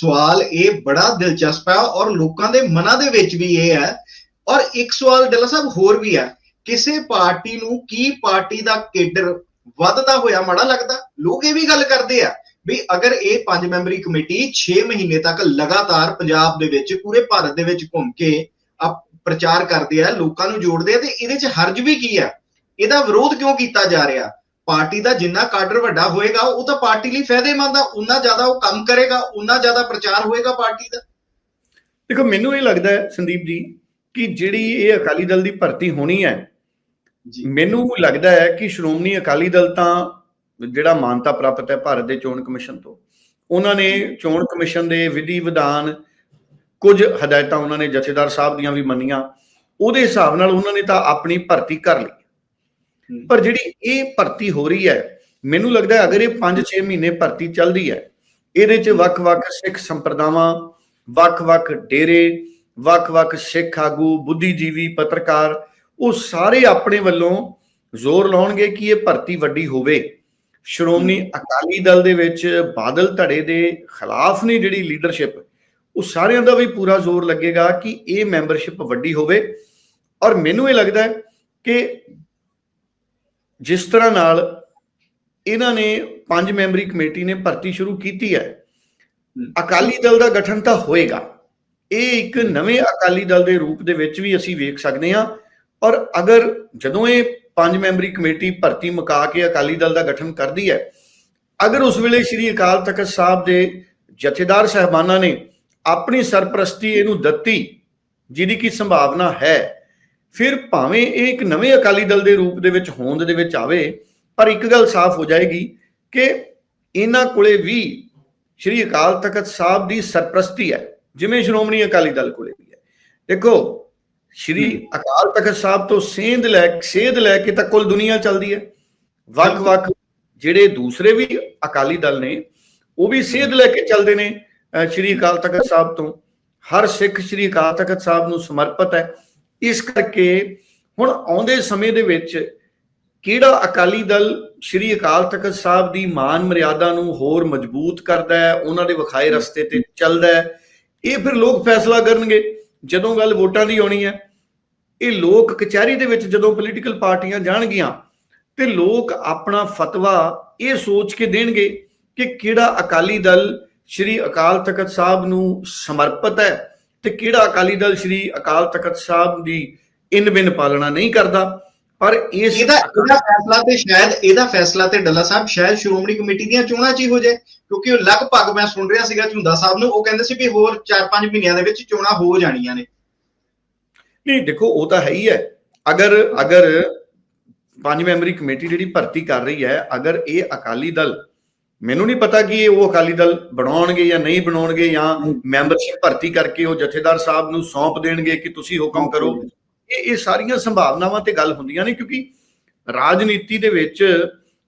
ਸਵਾਲ ਇਹ ਬੜਾ ਦਿਲਚਸਪ ਹੈ ਔਰ ਲੋਕਾਂ ਦੇ ਮਨਾਂ ਦੇ ਵਿੱਚ ਵੀ ਇਹ ਹੈ। ਔਰ ਇੱਕ ਸਵਾਲ ਡੱਲਾ ਸਾਹਿਬ ਹੋਰ ਵੀ ਹੈ, ਕਿਸੇ ਪਾਰਟੀ ਨੂੰ ਕੀ ਪਾਰਟੀ ਦਾ ਕੇਡਰ ਵੱਧਦਾ ਹੋਇਆ ਮਾੜਾ ਲੱਗਦਾ? ਲੋਕ ਇਹ ਵੀ ਗੱਲ ਕਰਦੇ ਆ ਵੀ ਅਗਰ ਇਹ ਪੰਜ ਮੈਂਬਰੀ ਕਮੇਟੀ 6 ਮਹੀਨੇ ਤੱਕ ਲਗਾਤਾਰ ਪੰਜਾਬ ਦੇ ਵਿੱਚ, ਪੂਰੇ ਭਾਰਤ ਦੇ ਵਿੱਚ ਘੁੰਮ ਕੇ ਅਪ- ਪ੍ਰਚਾਰ ਕਰਦੇ ਆ, ਲੋਕਾਂ ਨੂੰ ਜੋੜਦੇ ਆ, ਤੇ ਇਹਦੇ 'ਚ ਹਰਜ ਵੀ ਕੀ ਆ? ਇਹਦਾ ਵਿਰੋਧ ਕਿਉਂ ਕੀਤਾ ਜਾ ਰਿਹਾ? ਪਾਰਟੀ ਦਾ ਜਿੰਨਾ ਕਾਡਰ ਵੱਡਾ ਹੋਏਗਾ ਉਹ ਤਾਂ ਪਾਰਟੀ ਲਈ ਫਾਇਦੇਮੰਦ ਆ। ਉਨਾ ਜ਼ਿਆਦਾ ਉਹ ਕੰਮ ਕਰੇਗਾ ਉਨਾ ਜ਼ਿਆਦਾ ਪ੍ਰਚਾਰ ਹੋਏਗਾ ਪਾਰਟੀ ਦਾ।
ਦੇਖੋ ਮੈਨੂੰ ਇਹ ਲੱਗਦਾ ਹੈ ਸੰਦੀਪ ਜੀ ਕਿ ਜਿਹੜੀ ਇਹ ਅਕਾਲੀ ਦਲ ਦੀ ਭਰਤੀ ਹੋਣੀ ਹੈ
ਜੀ।
ਮੈਨੂੰ ਲੱਗਦਾ ਹੈ ਕਿ ਸ਼੍ਰੋਮਣੀ ਅਕਾਲੀ ਦਲ ਤਾਂ ਜਿਹੜਾ ਮਾਨਤਾ ਪ੍ਰਾਪਤ ਹੈ ਭਾਰਤ ਦੇ ਚੋਣ ਕਮਿਸ਼ਨ ਤੋਂ ਉਹਨਾਂ ਨੇ ਚੋਣ ਕਮਿਸ਼ਨ ਦੇ ਵਿਧੀ ਵਿਧਾਨ ਕੁਝ ਹਦਾਇਤਾਂ ਉਹਨਾਂ ਨੇ ਜਥੇਦਾਰ ਸਾਹਿਬ ਦੀਆਂ ਵੀ ਮੰਨੀਆਂ ਉਹਦੇ ਹਿਸਾਬ ਨਾਲ ਉਹਨਾਂ ਨੇ ਤਾਂ ਆਪਣੀ ਭਰਤੀ ਕਰ ਲਈ। ਪਰ ਜਿਹੜੀ ਇਹ ਭਰਤੀ ਹੋ ਰਹੀ ਹੈ ਮੈਨੂੰ ਲੱਗਦਾ ਅਗਰ ਇਹ 5-6 ਮਹੀਨੇ ਭਰਤੀ ਚੱਲਦੀ ਹੈ ਇਹਦੇ 'ਚ ਵੱਖ-ਵੱਖ ਸਿੱਖ ਸੰਪਰਦਾਵਾਂ ਵੱਖ-ਵੱਖ ਡੇਰੇ ਵੱਖ-ਵੱਖ ਸਿੱਖ ਆਗੂ ਬੁੱਧੀਜੀਵੀ ਪੱਤਰਕਾਰ ਉਹ ਸਾਰੇ ਆਪਣੇ ਵੱਲੋਂ ਜ਼ੋਰ ਲਾਉਣਗੇ ਕਿ ਇਹ ਭਰਤੀ ਵੱਡੀ ਹੋਵੇ। ਸ਼੍ਰੋਮਣੀ ਅਕਾਲੀ ਦਲ ਦੇ ਵਿੱਚ ਬਾਦਲ ਧੜੇ ਦੇ ਖਿਲਾਫ ਨੇ ਜਿਹੜੀ ਲੀਡਰਸ਼ਿਪ ਉਹ ਸਾਰਿਆਂ ਦਾ ਵੀ ਪੂਰਾ ਜ਼ੋਰ ਲੱਗੇਗਾ ਕਿ ਇਹ ਮੈਂਬਰਸ਼ਿਪ ਵੱਡੀ ਹੋਵੇ। ਔਰ ਮੈਨੂੰ ਇਹ ਲੱਗਦਾ ਹੈ ਕਿ ਜਿਸ ਤਰ੍ਹਾਂ ਨਾਲ ਇਹਨਾਂ ਨੇ ਪੰਜ ਮੈਂਬਰੀ ਕਮੇਟੀ ਨੇ ਭਰਤੀ ਸ਼ੁਰੂ ਕੀਤੀ ਹੈ। ਅਕਾਲੀ ਦਲ ਦਾ ਗਠਨ ਤਾਂ ਹੋਏਗਾ। ਇਹ ਇੱਕ ਨਵੇਂ ਅਕਾਲੀ ਦਲ ਦੇ ਰੂਪ ਦੇ ਵਿੱਚ ਵੀ ਅਸੀਂ ਵੇਖ ਸਕਦੇ ਹਾਂ। ਔਰ ਅਗਰ ਜਦੋਂ ਇਹ ਪੰਜ ਮੈਂਬਰੀ ਕਮੇਟੀ ਭਰਤੀ ਮੁਕਾ ਕੇ ਅਕਾਲੀ ਦਲ ਦਾ ਗਠਨ ਕਰਦੀ ਹੈ, ਅਗਰ ਉਸ ਵੇਲੇ ਸ੍ਰੀ ਅਕਾਲ ਤਖਤ ਸਾਹਿਬ ਦੇ ਜਥੇਦਾਰ ਸਹਿਬਾਨਾਂ ਨੇ ਆਪਣੀ ਸਰਪ੍ਰਸਤੀ ਇਹਨੂੰ ਦਿੱਤੀ, ਜਿਹਦੀ ਕੀ ਸੰਭਾਵਨਾ ਹੈ ਫਿਰ ਭਾਵੇਂ ਇਹ ਇੱਕ ਨਵੇਂ ਅਕਾਲੀ ਦਲ ਦੇ ਰੂਪ ਦੇ ਵਿੱਚ ਹੋਂਦ ਦੇ ਵਿੱਚ ਆਵੇ ਪਰ ਇੱਕ ਗੱਲ ਸਾਫ਼ ਹੋ ਜਾਏਗੀ ਕਿ ਇਹਨਾਂ ਕੋਲੇ ਵੀ ਸ਼੍ਰੀ ਅਕਾਲ ਤਖਤ ਸਾਹਿਬ ਦੀ ਸਰਪ੍ਰਸਤੀ ਹੈ ਜਿਵੇਂ ਸ਼੍ਰੋਮਣੀ ਅਕਾਲੀ ਦਲ ਕੋਲੇ ਵੀ ਹੈ। ਦੇਖੋ ਸ਼੍ਰੀ ਅਕਾਲ ਤਖਤ ਸਾਹਿਬ ਤੋਂ ਸੇਧ ਲੈ ਸੇਧ ਲੈ ਕੇ ਤਾਂ ਕੁੱਲ ਦੁਨੀਆ ਚੱਲਦੀ ਹੈ। ਵੱਖ-ਵੱਖ ਜਿਹੜੇ ਦੂਸਰੇ ਵੀ ਅਕਾਲੀ ਦਲ ਨੇ ਉਹ ਵੀ ਸੇਧ ਲੈ ਕੇ ਚੱਲਦੇ ਨੇ ਸ਼੍ਰੀ ਅਕਾਲ ਤਖਤ ਸਾਹਿਬ ਤੋਂ। ਹਰ ਸਿੱਖ ਸ਼੍ਰੀ ਅਕਾਲ ਤਖਤ ਸਾਹਿਬ ਨੂੰ ਸਮਰਪਿਤ ਹੈ। ਇਸ ਕਰਕੇ ਹੁਣ ਆਉਂਦੇ ਸਮੇਂ ਦੇ ਵਿੱਚ ਕਿਹੜਾ ਅਕਾਲੀ ਦਲ ਸ਼੍ਰੀ ਅਕਾਲ ਤਖਤ ਸਾਹਿਬ ਦੀ ਮਾਨ ਮਰਿਆਦਾ ਨੂੰ ਹੋਰ ਮਜ਼ਬੂਤ ਕਰਦਾ ਹੈ, ਉਹਨਾਂ ਦੇ ਵਿਖਾਏ ਰਸਤੇ ਤੇ ਚੱਲਦਾ ਹੈ, ਇਹ ਫਿਰ ਲੋਕ ਫੈਸਲਾ ਕਰਨਗੇ, ਜਦੋਂ ਗੱਲ ਵੋਟਾਂ ਦੀ ਆਉਣੀ ਹੈ। ਇਹ ਲੋਕ ਕਚਹਿਰੀ ਦੇ ਵਿੱਚ ਜਦੋਂ ਪੋਲੀਟੀਕਲ ਪਾਰਟੀਆਂ ਜਾਣਗੀਆਂ, ਤੇ ਲੋਕ ਆਪਣਾ ਫਤਵਾ ਇਹ ਸੋਚ ਕੇ ਦੇਣਗੇ ਕਿ ਕਿਹੜਾ ਅਕਾਲੀ ਦਲ ਸ਼੍ਰੀ ਅਕਾਲ ਤਖਤ ਸਾਹਿਬ ਨੂੰ ਸਮਰਪਿਤ ਹੈ। ਤੇ ਕਿਹੜਾ ਅਕਾਲੀ ਦਲ ਸ਼੍ਰੀ ਅਕਾਲ ਤਖਤ ਸਾਹਿਬ ਦੀ ਇਨ ਬਿਨ ਪਾਲਣਾ ਨਹੀਂ ਕਰਦਾ? ਪਰ ਇਸ
ਇਹਦਾ ਇਹਦਾ ਫੈਸਲਾ ਤੇ ਸ਼ਾਇਦ ਇਹਦਾ ਫੈਸਲਾ ਤੇ ਡੱਲਾ ਸਾਹਿਬ ਸ਼ਾਇਦ ਸ਼੍ਰੋਮਣੀ ਕਮੇਟੀ ਦੀਆਂ ਚੋਣਾਂ 'ਚ ਹੀ ਹੋ ਜਾਏ ਕਿਉਂਕਿ ਉਹ ਲਗਭਗ ਮੈਂ ਸੁਣ ਰਿਹਾ ਸੀਗਾ ਝੁੰਦਾ ਸਾਹਿਬ ਨੂੰ ਉਹ ਕਹਿੰਦੇ ਸੀ ਵੀ ਹੋਰ 4-5 ਮਹੀਨਿਆਂ ਦੇ ਵਿੱਚ ਚੋਣਾਂ ਹੋ ਜਾਣੀਆਂ ਨੇ।
ਨਹੀਂ ਦੇਖੋ ਉਹ ਤਾਂ ਹੈ ਹੀ ਹੈ। ਅਗਰ ਅਗਰ ਪੰਜ ਮੈਂਬਰੀ ਕਮੇਟੀ ਜਿਹੜੀ ਭਰਤੀ ਕਰ ਰਹੀ ਹੈ ਅਗਰ ਇਹ ਅਕਾਲੀ ਦਲ ਮੈਨੂੰ ਨਹੀਂ ਪਤਾ ਕਿ ਉਹ ਅਕਾਲੀ ਦਲ ਬਣਾਉਣਗੇ ਜਾਂ ਨਹੀਂ ਬਣਾਉਣਗੇ ਜਾਂ ਮੈਂਬਰਸ਼ਿਪ ਭਰਤੀ ਕਰਕੇ ਉਹ ਜਥੇਦਾਰ ਸਾਹਿਬ ਨੂੰ ਸੌਂਪ ਦੇਣਗੇ ਕਿ ਤੁਸੀਂ ਹੁਕਮ ਕਰੋ। ਇਹ ਇਹ ਸਾਰੀਆਂ ਸੰਭਾਵਨਾਵਾਂ ਤੇ ਗੱਲ ਹੁੰਦੀਆਂ ਨੇ ਕਿਉਂਕਿ ਰਾਜਨੀਤੀ ਦੇ ਵਿੱਚ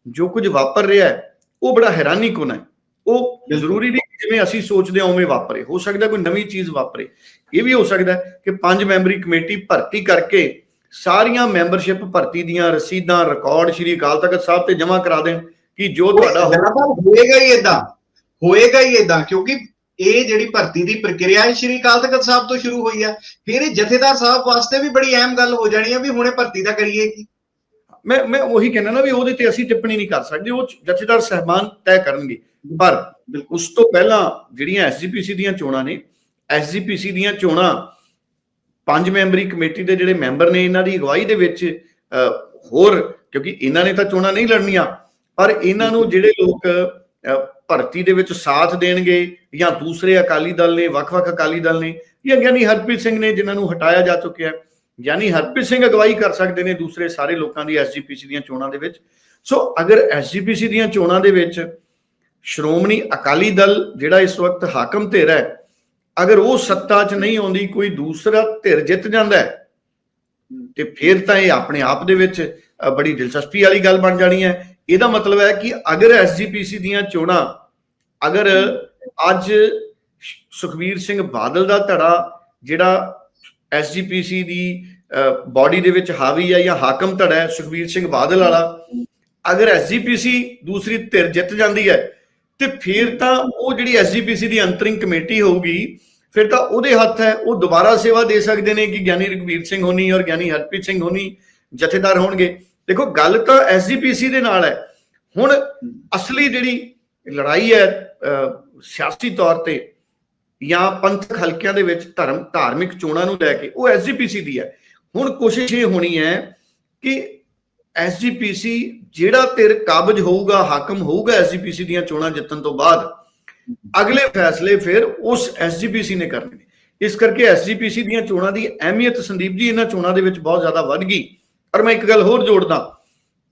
ਜੋ ਕੁਝ ਵਾਪਰ ਰਿਹਾ ਹੈ ਉਹ ਬੜਾ ਹੈਰਾਨੀਕੁਨ ਹੈ। ਉਹ ਜ਼ਰੂਰੀ ਨਹੀਂ ਜਿਵੇਂ ਅਸੀਂ ਸੋਚਦੇ ਹਾਂ ਉਵੇਂ ਵਾਪਰੇ। ਹੋ ਸਕਦਾ ਕੋਈ ਨਵੀਂ ਚੀਜ਼ ਵਾਪਰੇ। ਇਹ ਵੀ ਹੋ ਸਕਦਾ ਹੈ ਕਿ ਪੰਜ ਮੈਂਬਰੀ ਕਮੇਟੀ ਭਰਤੀ ਕਰਕੇ ਸਾਰੀਆਂ ਮੈਂਬਰਸ਼ਿਪ ਭਰਤੀ ਦੀਆਂ ਰਸੀਦਾਂ ਰਿਕਾਰਡ ਸ਼੍ਰੀ ਅਕਾਲ ਤਖਤ ਸਾਹਿਬ ਤੇ ਜਮ੍ਹਾਂ ਕਰਾ ਦੇਣ। ਕਿ ਜੋ ਤੁਹਾਡਾ ਹੋ-
ਹੋਏਗਾ ਹੀ ਇਦਾਂ ਹੋਏਗਾ ਹੀ ਇਦਾਂ ਕਿਉਂਕਿ ਇਹ ਜਿਹੜੀ ਭਰਤੀ ਦੀ ਪ੍ਰਕਿਰਿਆ ਹੈ ਸ਼੍ਰੀ ਅਕਾਲ ਤਖਤ ਸਾਹਿਬ ਤੋਂ ਸ਼ੁਰੂ ਹੋਈ ਆ। ਫਿਰ ਇਹ ਜਥੇਦਾਰ ਸਾਹਿਬ ਵਾਸਤੇ ਵੀ ਬੜੀ ਅਹਿਮ ਗੱਲ ਹੋ ਜਾਣੀ ਆ ਵੀ ਹੁਣੇ ਭਰਤੀ ਦਾ ਕਰੀਏ ਕੀ।
ਮੈਂ ਮੈਂ ਉਹੀ ਕਹਿੰਦਾ ਨਾ ਵੀ ਉਹਦੇ ਤੇ ਅਸੀਂ ਟਿੱਪਣੀ ਨਹੀਂ ਕਰ ਸਕਦੇ ਉਹ ਜਥੇਦਾਰ ਸਹਿਬਾਨ ਤੈਅ ਕਰਨਗੇ। ਪਰ ਉਸ ਤੋਂ ਪਹਿਲਾਂ ਜਿਹੜੀਆਂ ਐਸਜੀਪੀਸੀ ਦੀਆਂ ਚੋਣਾਂ ਨੇ ਐਸਜੀਪੀਸੀ ਦੀਆਂ ਚੋਣਾਂ ਪੰਜ ਮੈਂਬਰੀ ਕਮੇਟੀ ਦੇ ਜਿਹੜੇ ਮੈਂਬਰ ਨੇ ਇਹਨਾਂ ਦੀ ਅਗਵਾਈ ਦੇ ਵਿੱਚ ਹੋਰ ਕਿਉਂਕਿ ਇਹਨਾਂ ਨੇ ਤਾਂ ਚੋਣਾਂ ਨਹੀਂ ਲੜਨੀਆਂ ਪਰ ਇਹਨਾਂ ਨੂੰ ਜਿਹੜੇ ਲੋਕ ਭਰਤੀ ਦੇ ਵਿੱਚ ਸਾਥ ਦੇਣਗੇ ਜਾਂ ਦੂਸਰੇ ਅਕਾਲੀ ਦਲ ਨੇ, ਵੱਖ-ਵੱਖ ਅਕਾਲੀ ਦਲ ਨੇ, ਜਾਂ ਗਿਆਨੀ ਹਰਪ੍ਰੀਤ ਸਿੰਘ ਨੇ ਜਿਨ੍ਹਾਂ ਨੂੰ ਹਟਾਇਆ ਜਾ ਚੁੱਕਿਆ ਹੈ ਯਾਨੀ ਹਰਪ੍ਰੀਤ ਸਿੰਘ ਅਗਵਾਈ ਕਰ ਸਕਦੇ ਨੇ ਦੂਸਰੇ ਸਾਰੇ ਲੋਕਾਂ ਦੀ ਐਸਜੀਪੀਸੀ ਦੀਆਂ ਚੋਣਾਂ ਦੇ ਵਿੱਚ। ਸੋ ਅਗਰ ਐਸਜੀਪੀਸੀ ਦੀਆਂ ਚੋਣਾਂ ਦੇ ਵਿੱਚ ਸ਼੍ਰੋਮਣੀ ਅਕਾਲੀ ਦਲ ਜਿਹੜਾ ਇਸ ਵਕਤ ਹਾਕਮ ਧਿਰ ਹੈ, ਅਗਰ ਉਹ ਸੱਤਾ 'ਚ ਨਹੀਂ ਆਉਂਦੀ, ਕੋਈ ਦੂਸਰਾ ਧਿਰ ਜਿੱਤ ਜਾਂਦਾ ਹੈ, ਤੇ ਫਿਰ ਤਾਂ ਇਹ ਆਪਣੇ ਆਪ ਦੇ ਵਿੱਚ ਬੜੀ ਦਿਲਚਸਪੀ ਵਾਲੀ ਗੱਲ ਬਣ ਜਾਣੀ ਹੈ। ਇਹਦਾ ਮਤਲਬ ਹੈ ਕਿ ਅਗਰ ਐਸਜੀਪੀਸੀ ਦੀਆਂ ਚੋਣਾਂ, ਅਗਰ ਅੱਜ ਸੁਖਬੀਰ ਸਿੰਘ ਬਾਦਲ ਦਾ ਧੜਾ ਜਿਹੜਾ ਐਸਜੀਪੀਸੀ ਦੀ ਬਾਡੀ ਦੇ ਵਿੱਚ ਹਾਵੀ ਹੈ ਜਾਂ ਹਾਕਮ ਧੜਾ ਹੈ, ਸੁਖਬੀਰ ਸਿੰਘ ਬਾਦਲ ਵਾਲਾ, ਅਗਰ ਐਸਜੀਪੀਸੀ ਦੂਸਰੀ ਧਿਰ ਜਿੱਤ ਜਾਂਦੀ ਹੈ, ਤੇ ਫਿਰ ਤਾਂ ਉਹ ਜਿਹੜੀ ਐਸਜੀਪੀਸੀ ਦੀ ਅੰਤਰਿੰਗ ਕਮੇਟੀ ਹੋਊਗੀ, ਫਿਰ ਤਾਂ ਉਹਦੇ ਹੱਥ ਹੈ, ਉਹ ਦੁਬਾਰਾ ਸੇਵਾ ਦੇ ਸਕਦੇ ਨੇ ਕਿ ਗਿਆਨੀ ਰਘਵੀਰ ਸਿੰਘ ਹੋਣੀ ਔਰ ਗਿਆਨੀ ਹਰਪ੍ਰੀਤ ਸਿੰਘ ਹੋਣੀ ਜਥੇਦਾਰ ਹੋਣਗੇ। ਦੇਖੋ, ਗੱਲ ਤਾਂ ਐਸਜੀਪੀਸੀ ਦੇ ਨਾਲ ਹੈ। ਹੁਣ ਅਸਲੀ ਜਿਹੜੀ ਲੜਾਈ ਹੈ ਸਿਆਸੀ ਤੌਰ ਤੇ ਜਾਂ ਪੰਥਕ ਹਲਕਿਆਂ ਦੇ ਵਿੱਚ ਧਰਮ, ਧਾਰਮਿਕ ਚੋਣਾਂ ਨੂੰ ਲੈ ਕੇ, ਉਹ ਐਸਜੀਪੀਸੀ ਦੀ ਹੈ। ਹੁਣ ਕੋਸ਼ਿਸ਼ ਇਹ ਹੋਣੀ ਹੈ ਕਿ ਐਸਜੀਪੀਸੀ ਜਿਹੜਾ ਧਿਰ ਕਾਬਜ ਹੋਊਗਾ, ਹਾਕਮ ਹੋਊਗਾ ਐਸਜੀਪੀਸੀ ਦੀਆਂ ਚੋਣਾਂ ਜਿੱਤਣ ਤੋਂ ਬਾਅਦ, ਅਗਲੇ ਫੈਸਲੇ ਫਿਰ ਉਸ ਐਸਜੀਪੀਸੀ ਨੇ ਕਰਨੇ ਨੇ। ਇਸ ਕਰਕੇ ਐਸਜੀਪੀਸੀ ਦੀਆਂ ਚੋਣਾਂ ਦੀ ਅਹਿਮੀਅਤ ਸੰਦੀਪ ਜੀ ਇਹਨਾਂ ਚੋਣਾਂ ਦੇ ਵਿੱਚ ਬਹੁਤ ਜ਼ਿਆਦਾ ਵੱਧ ਗਈ। ਪਰ ਮੈਂ ਇੱਕ ਗੱਲ ਹੋਰ ਜੋੜਦਾ।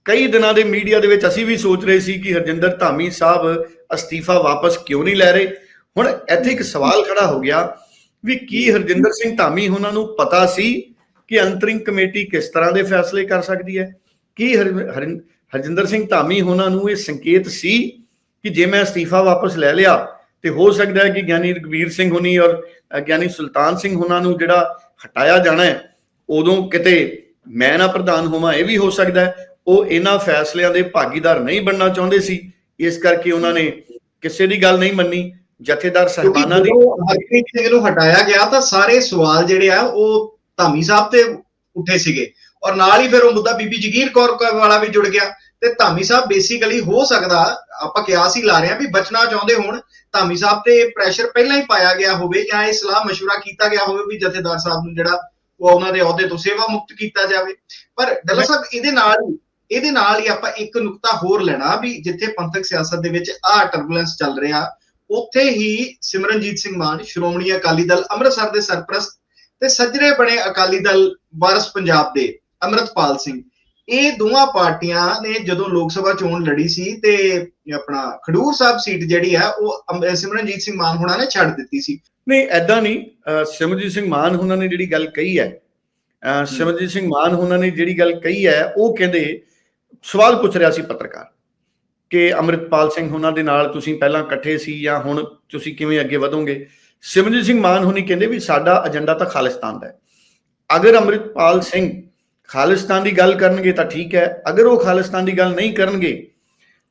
ਕਈ ਦਿਨਾਂ ਦੇ ਮੀਡੀਆ ਦੇ ਵਿੱਚ ਅਸੀਂ ਵੀ ਸੋਚ ਰਹੇ ਸੀ ਕਿ ਹਰਜਿੰਦਰ ਧਾਮੀ ਸਾਹਿਬ ਅਸਤੀਫਾ ਵਾਪਸ ਕਿਉਂ ਨਹੀਂ ਲੈ ਰਹੇ? ਹੁਣ ਇੱਥੇ ਇੱਕ ਸਵਾਲ ਖੜਾ ਹੋ ਗਿਆ ਵੀ ਕੀ ਹਰਜਿੰਦਰ ਸਿੰਘ ਧਾਮੀ ਉਹਨਾਂ ਨੂੰ ਪਤਾ ਸੀ ਕਿ ਅੰਤਰਿੰਗ ਕਮੇਟੀ ਕਿਸ ਤਰ੍ਹਾਂ ਦੇ ਫੈਸਲੇ ਕਰ ਸਕਦੀ ਹੈ? ਕੀ ਹਰ- ਹਰਿੰ- ਹਰਜਿੰਦਰ ਸਿੰਘ ਧਾਮੀ ਉਹਨਾਂ ਨੂੰ ਇਹ ਸੰਕੇਤ ਸੀ ਕਿ ਜੇ ਮੈਂ ਅਸਤੀਫਾ ਵਾਪਸ ਲੈ ਲਿਆ ਤੇ ਹੋ ਸਕਦਾ ਹੈ ਕਿ ਗਿਆਨੀ ਰਘਬੀਰ ਸਿੰਘ ਹੋਣੀ ਔਰ ਗਿਆਨੀ ਸੁਲਤਾਨ ਸਿੰਘ ਹੁਣਾਂ ਨੂੰ ਜਿਹੜਾ ਹਟਾਇਆ ਜਾਣਾ ਹੈ, ਉਦੋਂ ਕਿਤੇ ਮੈਂ ਨਾ ਪ੍ਰਧਾਨ ਹੋਵਾਂ ਇਹ ਵੀ ਹੋ ਸਕਦਾ ਹੈ ਉਹ ਇਹਨਾਂ ਫੈਸਲਿਆਂ ਦੇ ਭਾਗੀਦਾਰ ਨਹੀਂ ਬਣਨਾ ਚਾਹੁੰਦੇ ਸੀ ਇਸ ਕਰਕੇ ਉਹਨਾਂ ਨੇ ਕਿਸੇ ਦੀ ਗੱਲ ਨਹੀਂ ਮੰਨੀ ਜਥੇਦਾਰ
ਕਿਉਂਕਿ
ਸਹਿਬਾਨਾਂ ਦੀ
ਜਦੋਂ ਹਰਪ੍ਰੀਤ ਸਿੰਘ ਨੂੰ ਹਟਾਇਆ ਗਿਆ ਤਾਂ ਸਾਰੇ ਸਵਾਲ ਜਿਹੜੇ ਆ ਉਹ ਧਾਮੀ ਸਾਹਿਬ ਤੇ ਉੱਠੇ ਸੀਗੇ ਔਰ ਨਾਲ ਹੀ ਫਿਰ ਉਹ ਮੁੱਦਾ ਬੀਬੀ ਜਗੀਰ ਕੌਰ ਕ- ਵਾਲਾ ਵੀ ਜੁੜ ਗਿਆ ਤੇ ਧਾਮੀ ਸਾਹਿਬ ਬੇਸਿਕਲੀ ਹੋ ਸਕਦਾ ਆਪਾਂ ਕਿਆਸ ਹੀ ਲਾ ਰਹੇ ਆ ਵੀ ਬਚਣਾ ਚਾਹੁੰਦੇ ਹੋਣ ਧਾਮੀ ਸਾਹਿਬ ਤੇ ਪ੍ਰੈਸ਼ਰ ਪਹਿਲਾਂ ਹੀ ਪਾਇਆ ਗਿਆ ਹੋਵੇ ਜਾਂ ਇਹ ਸਲਾਹ مشورہ ਕੀਤਾ ਗਿਆ ਹੋਵੇ ਵੀ ਜਥੇਦਾਰ ਸਾਹਿਬ ਨੂੰ ਜਿਹੜਾ ਉਹ ਉਹਨਾਂ ਦੇ ਅਹੁਦੇ ਤੋਂ ਸੇਵਾ ਮੁਕਤ ਕੀਤਾ ਜਾਵੇ। ਪਰ ਡੱਲਾ ਸਾਹਿਬ ਇਹਦੇ ਨਾਲ ਹੀ ਇਹਦੇ ਨਾਲ ਹੀ ਆਪਾਂ ਇੱਕ ਨੁਕਤਾ ਹੋਰ ਲੈਣਾ ਵੀ ਜਿੱਥੇ ਪੰਥਕ ਸਿਆਸਤ ਦੇ ਵਿੱਚ ਆਹ ਟਰਬੂਲੈਂਸ ਚੱਲ ਰਿਹਾ ਉੱਥੇ ਹੀ ਸਿਮਰਨਜੀਤ ਸਿੰਘ ਮਾਨ ਸ਼੍ਰੋਮਣੀ ਅਕਾਲੀ ਦਲ ਅੰਮ੍ਰਿਤਸਰ ਦੇ ਸਰਪ੍ਰਸਤ ਤੇ ਸੱਜਰੇ ਬਣੇ ਅਕਾਲੀ ਦਲ ਵਾਰਸ ਪੰਜਾਬ ਦੇ ਅੰਮ੍ਰਿਤਪਾਲ ਸਿੰਘ। ਇਹ ਦੋਵਾਂ ਪਾਰਟੀਆਂ ਨੇ ਜਦੋਂ ਲੋਕ ਸਭਾ ਚੋਣ ਲੜੀ ਸੀ ਤੇ ਆਪਣਾ ਖਡੂਰ ਸਾਹਿਬ ਸੀਟ ਜਿਹੜੀ ਆ ਉਹ ਸਿਮਰਨਜੀਤ ਸਿੰਘ ਮਾਨ ਹੋਣਾ ਨੇ ਛੱਡ ਦਿੱਤੀ ਸੀ।
ਨਹੀਂ ਐਦਾਂ ਨਹੀਂ ਸਿਮਰਜੀਤ ਸਿੰਘ ਮਾਨ ਉਹਨਾਂ ਨੇ ਜਿਹੜੀ ਗੱਲ ਕਹੀ ਹੈ ਸਿਮਰਜੀਤ ਸਿੰਘ ਮਾਨ ਉਹਨਾਂ ਨੇ ਜਿਹੜੀ ਗੱਲ ਕਹੀ ਹੈ ਉਹ ਕਹਿੰਦੇ ਸਵਾਲ ਪੁੱਛ ਰਿਹਾ ਸੀ ਪੱਤਰਕਾਰ ਕਿ ਅੰਮ੍ਰਿਤਪਾਲ ਸਿੰਘ ਉਹਨਾਂ ਦੇ ਨਾਲ ਤੁਸੀਂ ਪਹਿਲਾਂ ਇਕੱਠੇ ਸੀ ਜਾਂ ਹੁਣ ਤੁਸੀਂ ਕਿਵੇਂ ਅੱਗੇ ਵਧੋਗੇ? ਸਿਮਰਜੀਤ ਸਿੰਘ ਮਾਨ ਹੁਣੀ ਕਹਿੰਦੇ ਵੀ ਸਾਡਾ ਏਜੰਡਾ ਤਾਂ ਖਾਲਿਸਤਾਨ ਦਾ ਹੈ। ਅਗਰ ਅੰਮ੍ਰਿਤਪਾਲ ਸਿੰਘ ਖਾਲਿਸਤਾਨ ਦੀ ਗੱਲ ਕਰਨਗੇ ਤਾਂ ਠੀਕ ਹੈ ਅਗਰ ਉਹ ਖਾਲਿਸਤਾਨ ਦੀ ਗੱਲ ਨਹੀਂ ਕਰਨਗੇ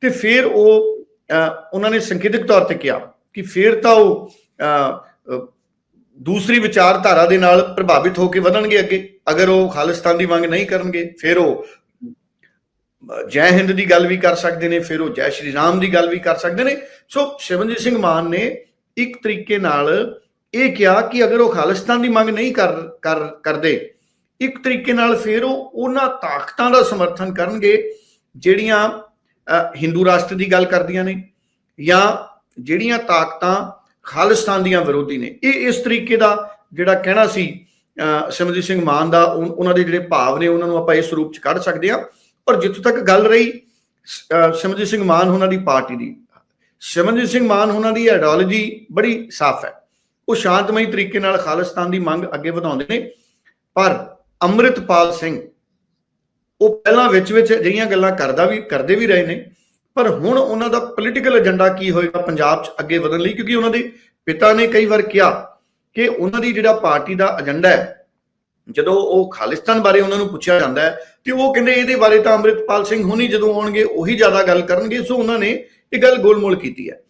ਤੇ ਫਿਰ ਉਹ ਉਹਨਾਂ ਨੇ ਸੰਕੇਤਿਕ ਤੌਰ ਤੇ ਕਿਹਾ ਕਿ ਫਿਰ ਤਾਂ ਉਹ ਦੂਸਰੀ ਵਿਚਾਰਧਾਰਾ ਦੇ ਨਾਲ ਪ੍ਰਭਾਵਿਤ ਹੋ ਕੇ ਵਧਣਗੇ ਅੱਗੇ। ਅਗਰ ਉਹ ਖਾਲਿਸਤਾਨ ਦੀ ਮੰਗ ਨਹੀਂ ਕਰਨਗੇ, ਫਿਰ ਉਹ ਜੈ ਹਿੰਦ ਦੀ ਗੱਲ ਵੀ ਕਰ ਸਕਦੇ ਨੇ, ਫਿਰ ਉਹ ਜੈ ਸ਼੍ਰੀ ਰਾਮ ਦੀ ਗੱਲ ਵੀ ਕਰ ਸਕਦੇ ਨੇ। ਸੋ ਸ਼ਿਵਨਜੀਤ ਸਿੰਘ ਮਾਨ ਨੇ ਇੱਕ ਤਰੀਕੇ ਨਾਲ ਇਹ ਕਿਹਾ ਕਿ ਅਗਰ ਉਹ ਖਾਲਿਸਤਾਨ ਦੀ ਮੰਗ ਨਹੀਂ ਕਰ ਕਰ, ਕਰਦੇ, ਇੱਕ ਤਰੀਕੇ ਨਾਲ ਫਿਰ ਉਹ ਉਹਨਾਂ ਤਾਕਤਾਂ ਦਾ ਸਮਰਥਨ ਕਰਨਗੇ ਜਿਹੜੀਆਂ ਹਿੰਦੂ ਰਾਸ਼ਟਰ ਦੀ ਗੱਲ ਕਰਦੀਆਂ ਨੇ ਜਾਂ ਜਿਹੜੀਆਂ ਤਾਕਤਾਂ ਖਾਲਿਸਤਾਨ ਦੀਆਂ ਵਿਰੋਧੀ ਨੇ। ਇਹ ਇਸ ਤਰੀਕੇ ਦਾ ਜਿਹੜਾ ਕਹਿਣਾ ਸੀ ਸਿਮਰਜੀਤ ਸਿੰਘ ਮਾਨ ਦਾ, ਉਨ- ਉਹਨਾਂ ਦੇ ਜਿਹੜੇ ਭਾਵ ਨੇ, ਉਹਨਾਂ ਨੂੰ ਆਪਾਂ ਇਸ ਰੂਪ ਚ ਕੱਢ ਸਕਦੇ ਹਾਂ। ਪਰ ਜਿੱਥੋਂ ਤੱਕ ਗੱਲ ਰਹੀ ਸਿਮਰਜੀਤ ਸਿੰਘ ਮਾਨ ਉਹਨਾਂ ਦੀ ਪਾਰਟੀ ਦੀ। ਸਿਮਰਜੀਤ ਸਿੰਘ ਮਾਨ ਉਹਨਾਂ ਦੀ ਆਈਡੀਓਲੋਜੀ ਬੜੀ ਸਾਫ਼ ਹੈ। ਉਹ ਸ਼ਾਂਤਮਈ ਤਰੀਕੇ ਨਾਲ ਖਾਲਿਸਤਾਨ ਦੀ ਮੰਗ ਅੱਗੇ ਵਧਾਉਂਦੇ ਨੇ। ਪਰ ਅੰਮ੍ਰਿਤਪਾਲ ਸਿੰਘ, ਉਹ ਪਹਿਲਾਂ ਵਿੱਚ ਵਿੱਚ ਜਿਹੜੀਆਂ ਗੱਲਾਂ ਕਰਦਾ ਵੀ, ਕਰਦੇ ਵੀ ਰਹੇ ਨੇ। ਪਰ ਹੁਣ ਉਹਨਾਂ ਦਾ ਪੋਲੀਟੀਕਲ ਏਜੰਡਾ ਕੀ ਹੋਏਗਾ ਪੰਜਾਬ 'ਚ ਅੱਗੇ ਵਧਣ ਲਈ? ਕਿਉਂਕਿ ਉਹਨਾਂ ਦੇ ਪਿਤਾ ਨੇ ਕਈ ਵਾਰ ਕਿਹਾ ਕਿ ਉਹਨਾਂ ਦੀ ਜਿਹੜਾ ਪਾਰਟੀ ਦਾ ਏਜੰਡਾ ਹੈ, ਜਦੋਂ ਉਹ ਖਾਲਿਸਤਾਨ ਬਾਰੇ ਉਹਨਾਂ ਨੂੰ ਪੁੱਛਿਆ ਜਾਂਦਾ ਹੈ, ਤੇ ਉਹ ਕਹਿੰਦੇ ਇਹਦੇ ਬਾਰੇ ਤਾਂ ਅੰਮ੍ਰਿਤਪਾਲ ਸਿੰਘ ਹੁਣੀ ਜਦੋਂ ਆਉਣਗੇ ਉਹੀ ਜ਼ਿਆਦਾ ਗੱਲ ਕਰਨਗੇ। ਸੋ ਉਹਨਾਂ ਨੇ ਇਹ ਗੱਲ ਗੋਲਮੋਲ ਕੀਤੀ ਹੈ।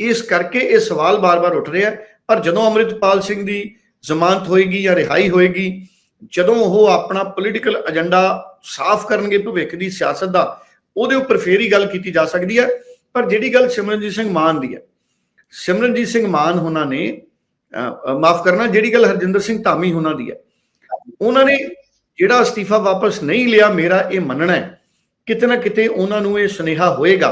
ਇਸ ਕਰਕੇ ਇਹ ਸਵਾਲ ਬਾਰ-ਬਾਰ ਉੱਠ ਰਿਹਾ ਹੈ। ਪਰ ਜਦੋਂ ਅੰਮ੍ਰਿਤਪਾਲ ਸਿੰਘ ਦੀ ਜ਼ਮਾਨਤ ਹੋਏਗੀ ਜਾਂ ਰਿਹਾਈ ਹੋਏਗੀ, ਜਦੋਂ ਉਹ ਆਪਣਾ ਪੋਲੀਟੀਕਲ ਏਜੰਡਾ ਸਾਫ਼ ਕਰਨਗੇ ਭਵਿੱਖ ਦੀ ਸਿਆਸਤ ਦਾ ਉਹਦੇ ਉੱਪਰ ਫੇਰ ਹੀ ਗੱਲ ਕੀਤੀ ਜਾ ਸਕਦੀ ਹੈ, ਪਰ ਜਿਹੜੀ ਗੱਲ ਸਿਮਰਨਜੀਤ ਸਿੰਘ ਮਾਨ ਦੀ ਹੈ। ਸਿਮਰਨਜੀਤ ਸਿੰਘ ਮਾਨ ਉਹਨਾਂ ਨੇ ਮਾਫ ਕਰਨਾ, ਜਿਹੜੀ ਗੱਲ ਹਰਜਿੰਦਰ ਸਿੰਘ ਧਾਮੀ ਉਹਨਾਂ ਦੀ ਹੈ, ਉਹਨਾਂ ਨੇ ਜਿਹੜਾ ਅਸਤੀਫਾ ਵਾਪਸ ਨਹੀਂ ਲਿਆ, ਮੇਰਾ ਇਹ ਮੰਨਣਾ ਹੈ, ਕਿਤੇ ਨਾ ਕਿਤੇ ਉਹਨਾਂ ਨੂੰ ਇਹ ਸੁਨੇਹਾ ਹੋਏਗਾ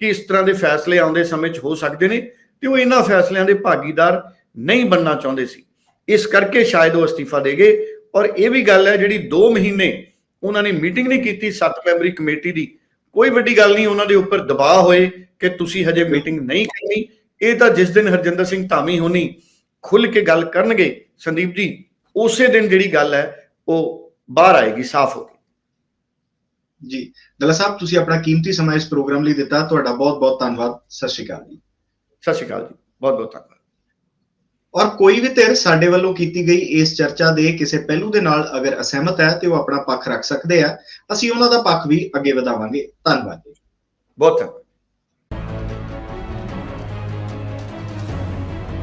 ਕਿ ਇਸ ਤਰ੍ਹਾਂ ਦੇ ਫੈਸਲੇ ਆਉਂਦੇ ਸਮੇਂ 'ਚ ਹੋ ਸਕਦੇ ਨੇ ਤੇ ਉਹ ਇਹਨਾਂ ਫੈਸਲਿਆਂ ਦੇ ਭਾਗੀਦਾਰ ਨਹੀਂ ਬਣਨਾ ਚਾਹੁੰਦੇ ਸੀ। ਇਸ ਕਰਕੇ ਸ਼ਾਇਦ ਉਹ ਅਸਤੀਫਾ ਦੇ ਗਏ, ਔਰ ਇਹ ਵੀ ਗੱਲ ਹੈ ਜਿਹੜੀ 2 ਮਹੀਨੇ ਉਹਨਾਂ ਨੇ ਮੀਟਿੰਗ ਨਹੀਂ ਕੀਤੀ, ਸੱਤ ਮੈਂਬਰੀ ਕਮੇਟੀ ਦੀ ਕੋਈ ਵੱਡੀ ਗੱਲ ਨਹੀਂ ਉਹਨਾਂ ਦੇ ਉੱਪਰ ਦਬਾਅ ਹੋਏ ਕਿ ਤੁਸੀਂ ਹਜੇ ਮੀਟਿੰਗ ਨਹੀਂ ਕਰਨੀ। ਇਹ ਤਾਂ ਜਿਸ ਦਿਨ ਹਰਜਿੰਦਰ ਸਿੰਘ ਧਾਮੀ ਹੋਣੀ ਖੁੱਲ ਕੇ ਗੱਲ ਕਰਨਗੇ ਸੰਦੀਪ ਜੀ ਉਸੇ ਦਿਨ ਜਿਹੜੀ ਗੱਲ ਹੈ ਉਹ ਬਾਹਰ ਆਏਗੀ ਸਾਫ਼ ਹੋ ਕੇ
ਜੀ ਦਲਾ ਸਾਹਿਬ ਤੁਸੀਂ ਆਪਣਾ ਕੀਮਤੀ ਸਮਾਂ ਇਸ ਪ੍ਰੋਗਰਾਮ ਲਈ ਦਿੱਤਾ। ਤੁਹਾਡਾ ਬਹੁਤ-ਬਹੁਤ ਧੰਨਵਾਦ। ਸਤਿ ਸ਼੍ਰੀ ਅਕਾਲ ਜੀ।
ਸਤਿ ਸ਼੍ਰੀ ਅਕਾਲ ਜੀ। ਬਹੁਤ ਬਹੁਤ ਧੰਨਵਾਦ।
ਔਰ ਕੋਈ ਵੀ ਧਿਰ ਸਾਡੇ ਵੱਲੋਂ ਕੀਤੀ ਗਈ ਇਸ ਚਰਚਾ ਦੇ ਕਿਸੇ ਪਹਿਲੂ ਦੇ ਨਾਲ ਅਗਰ ਅਸਹਿਮਤ ਹੈ ਤੇ ਉਹ ਆਪਣਾ ਪੱਖ ਰੱਖ ਸਕਦੇ ਆ, ਅਸੀਂ ਉਹਨਾਂ ਦਾ ਪੱਖ ਵੀ ਅੱਗੇ ਵਧਾਵਾਂਗੇ। ਧੰਨਵਾਦ ਜੀ।
ਬਹੁਤ ਧੰਨਵਾਦ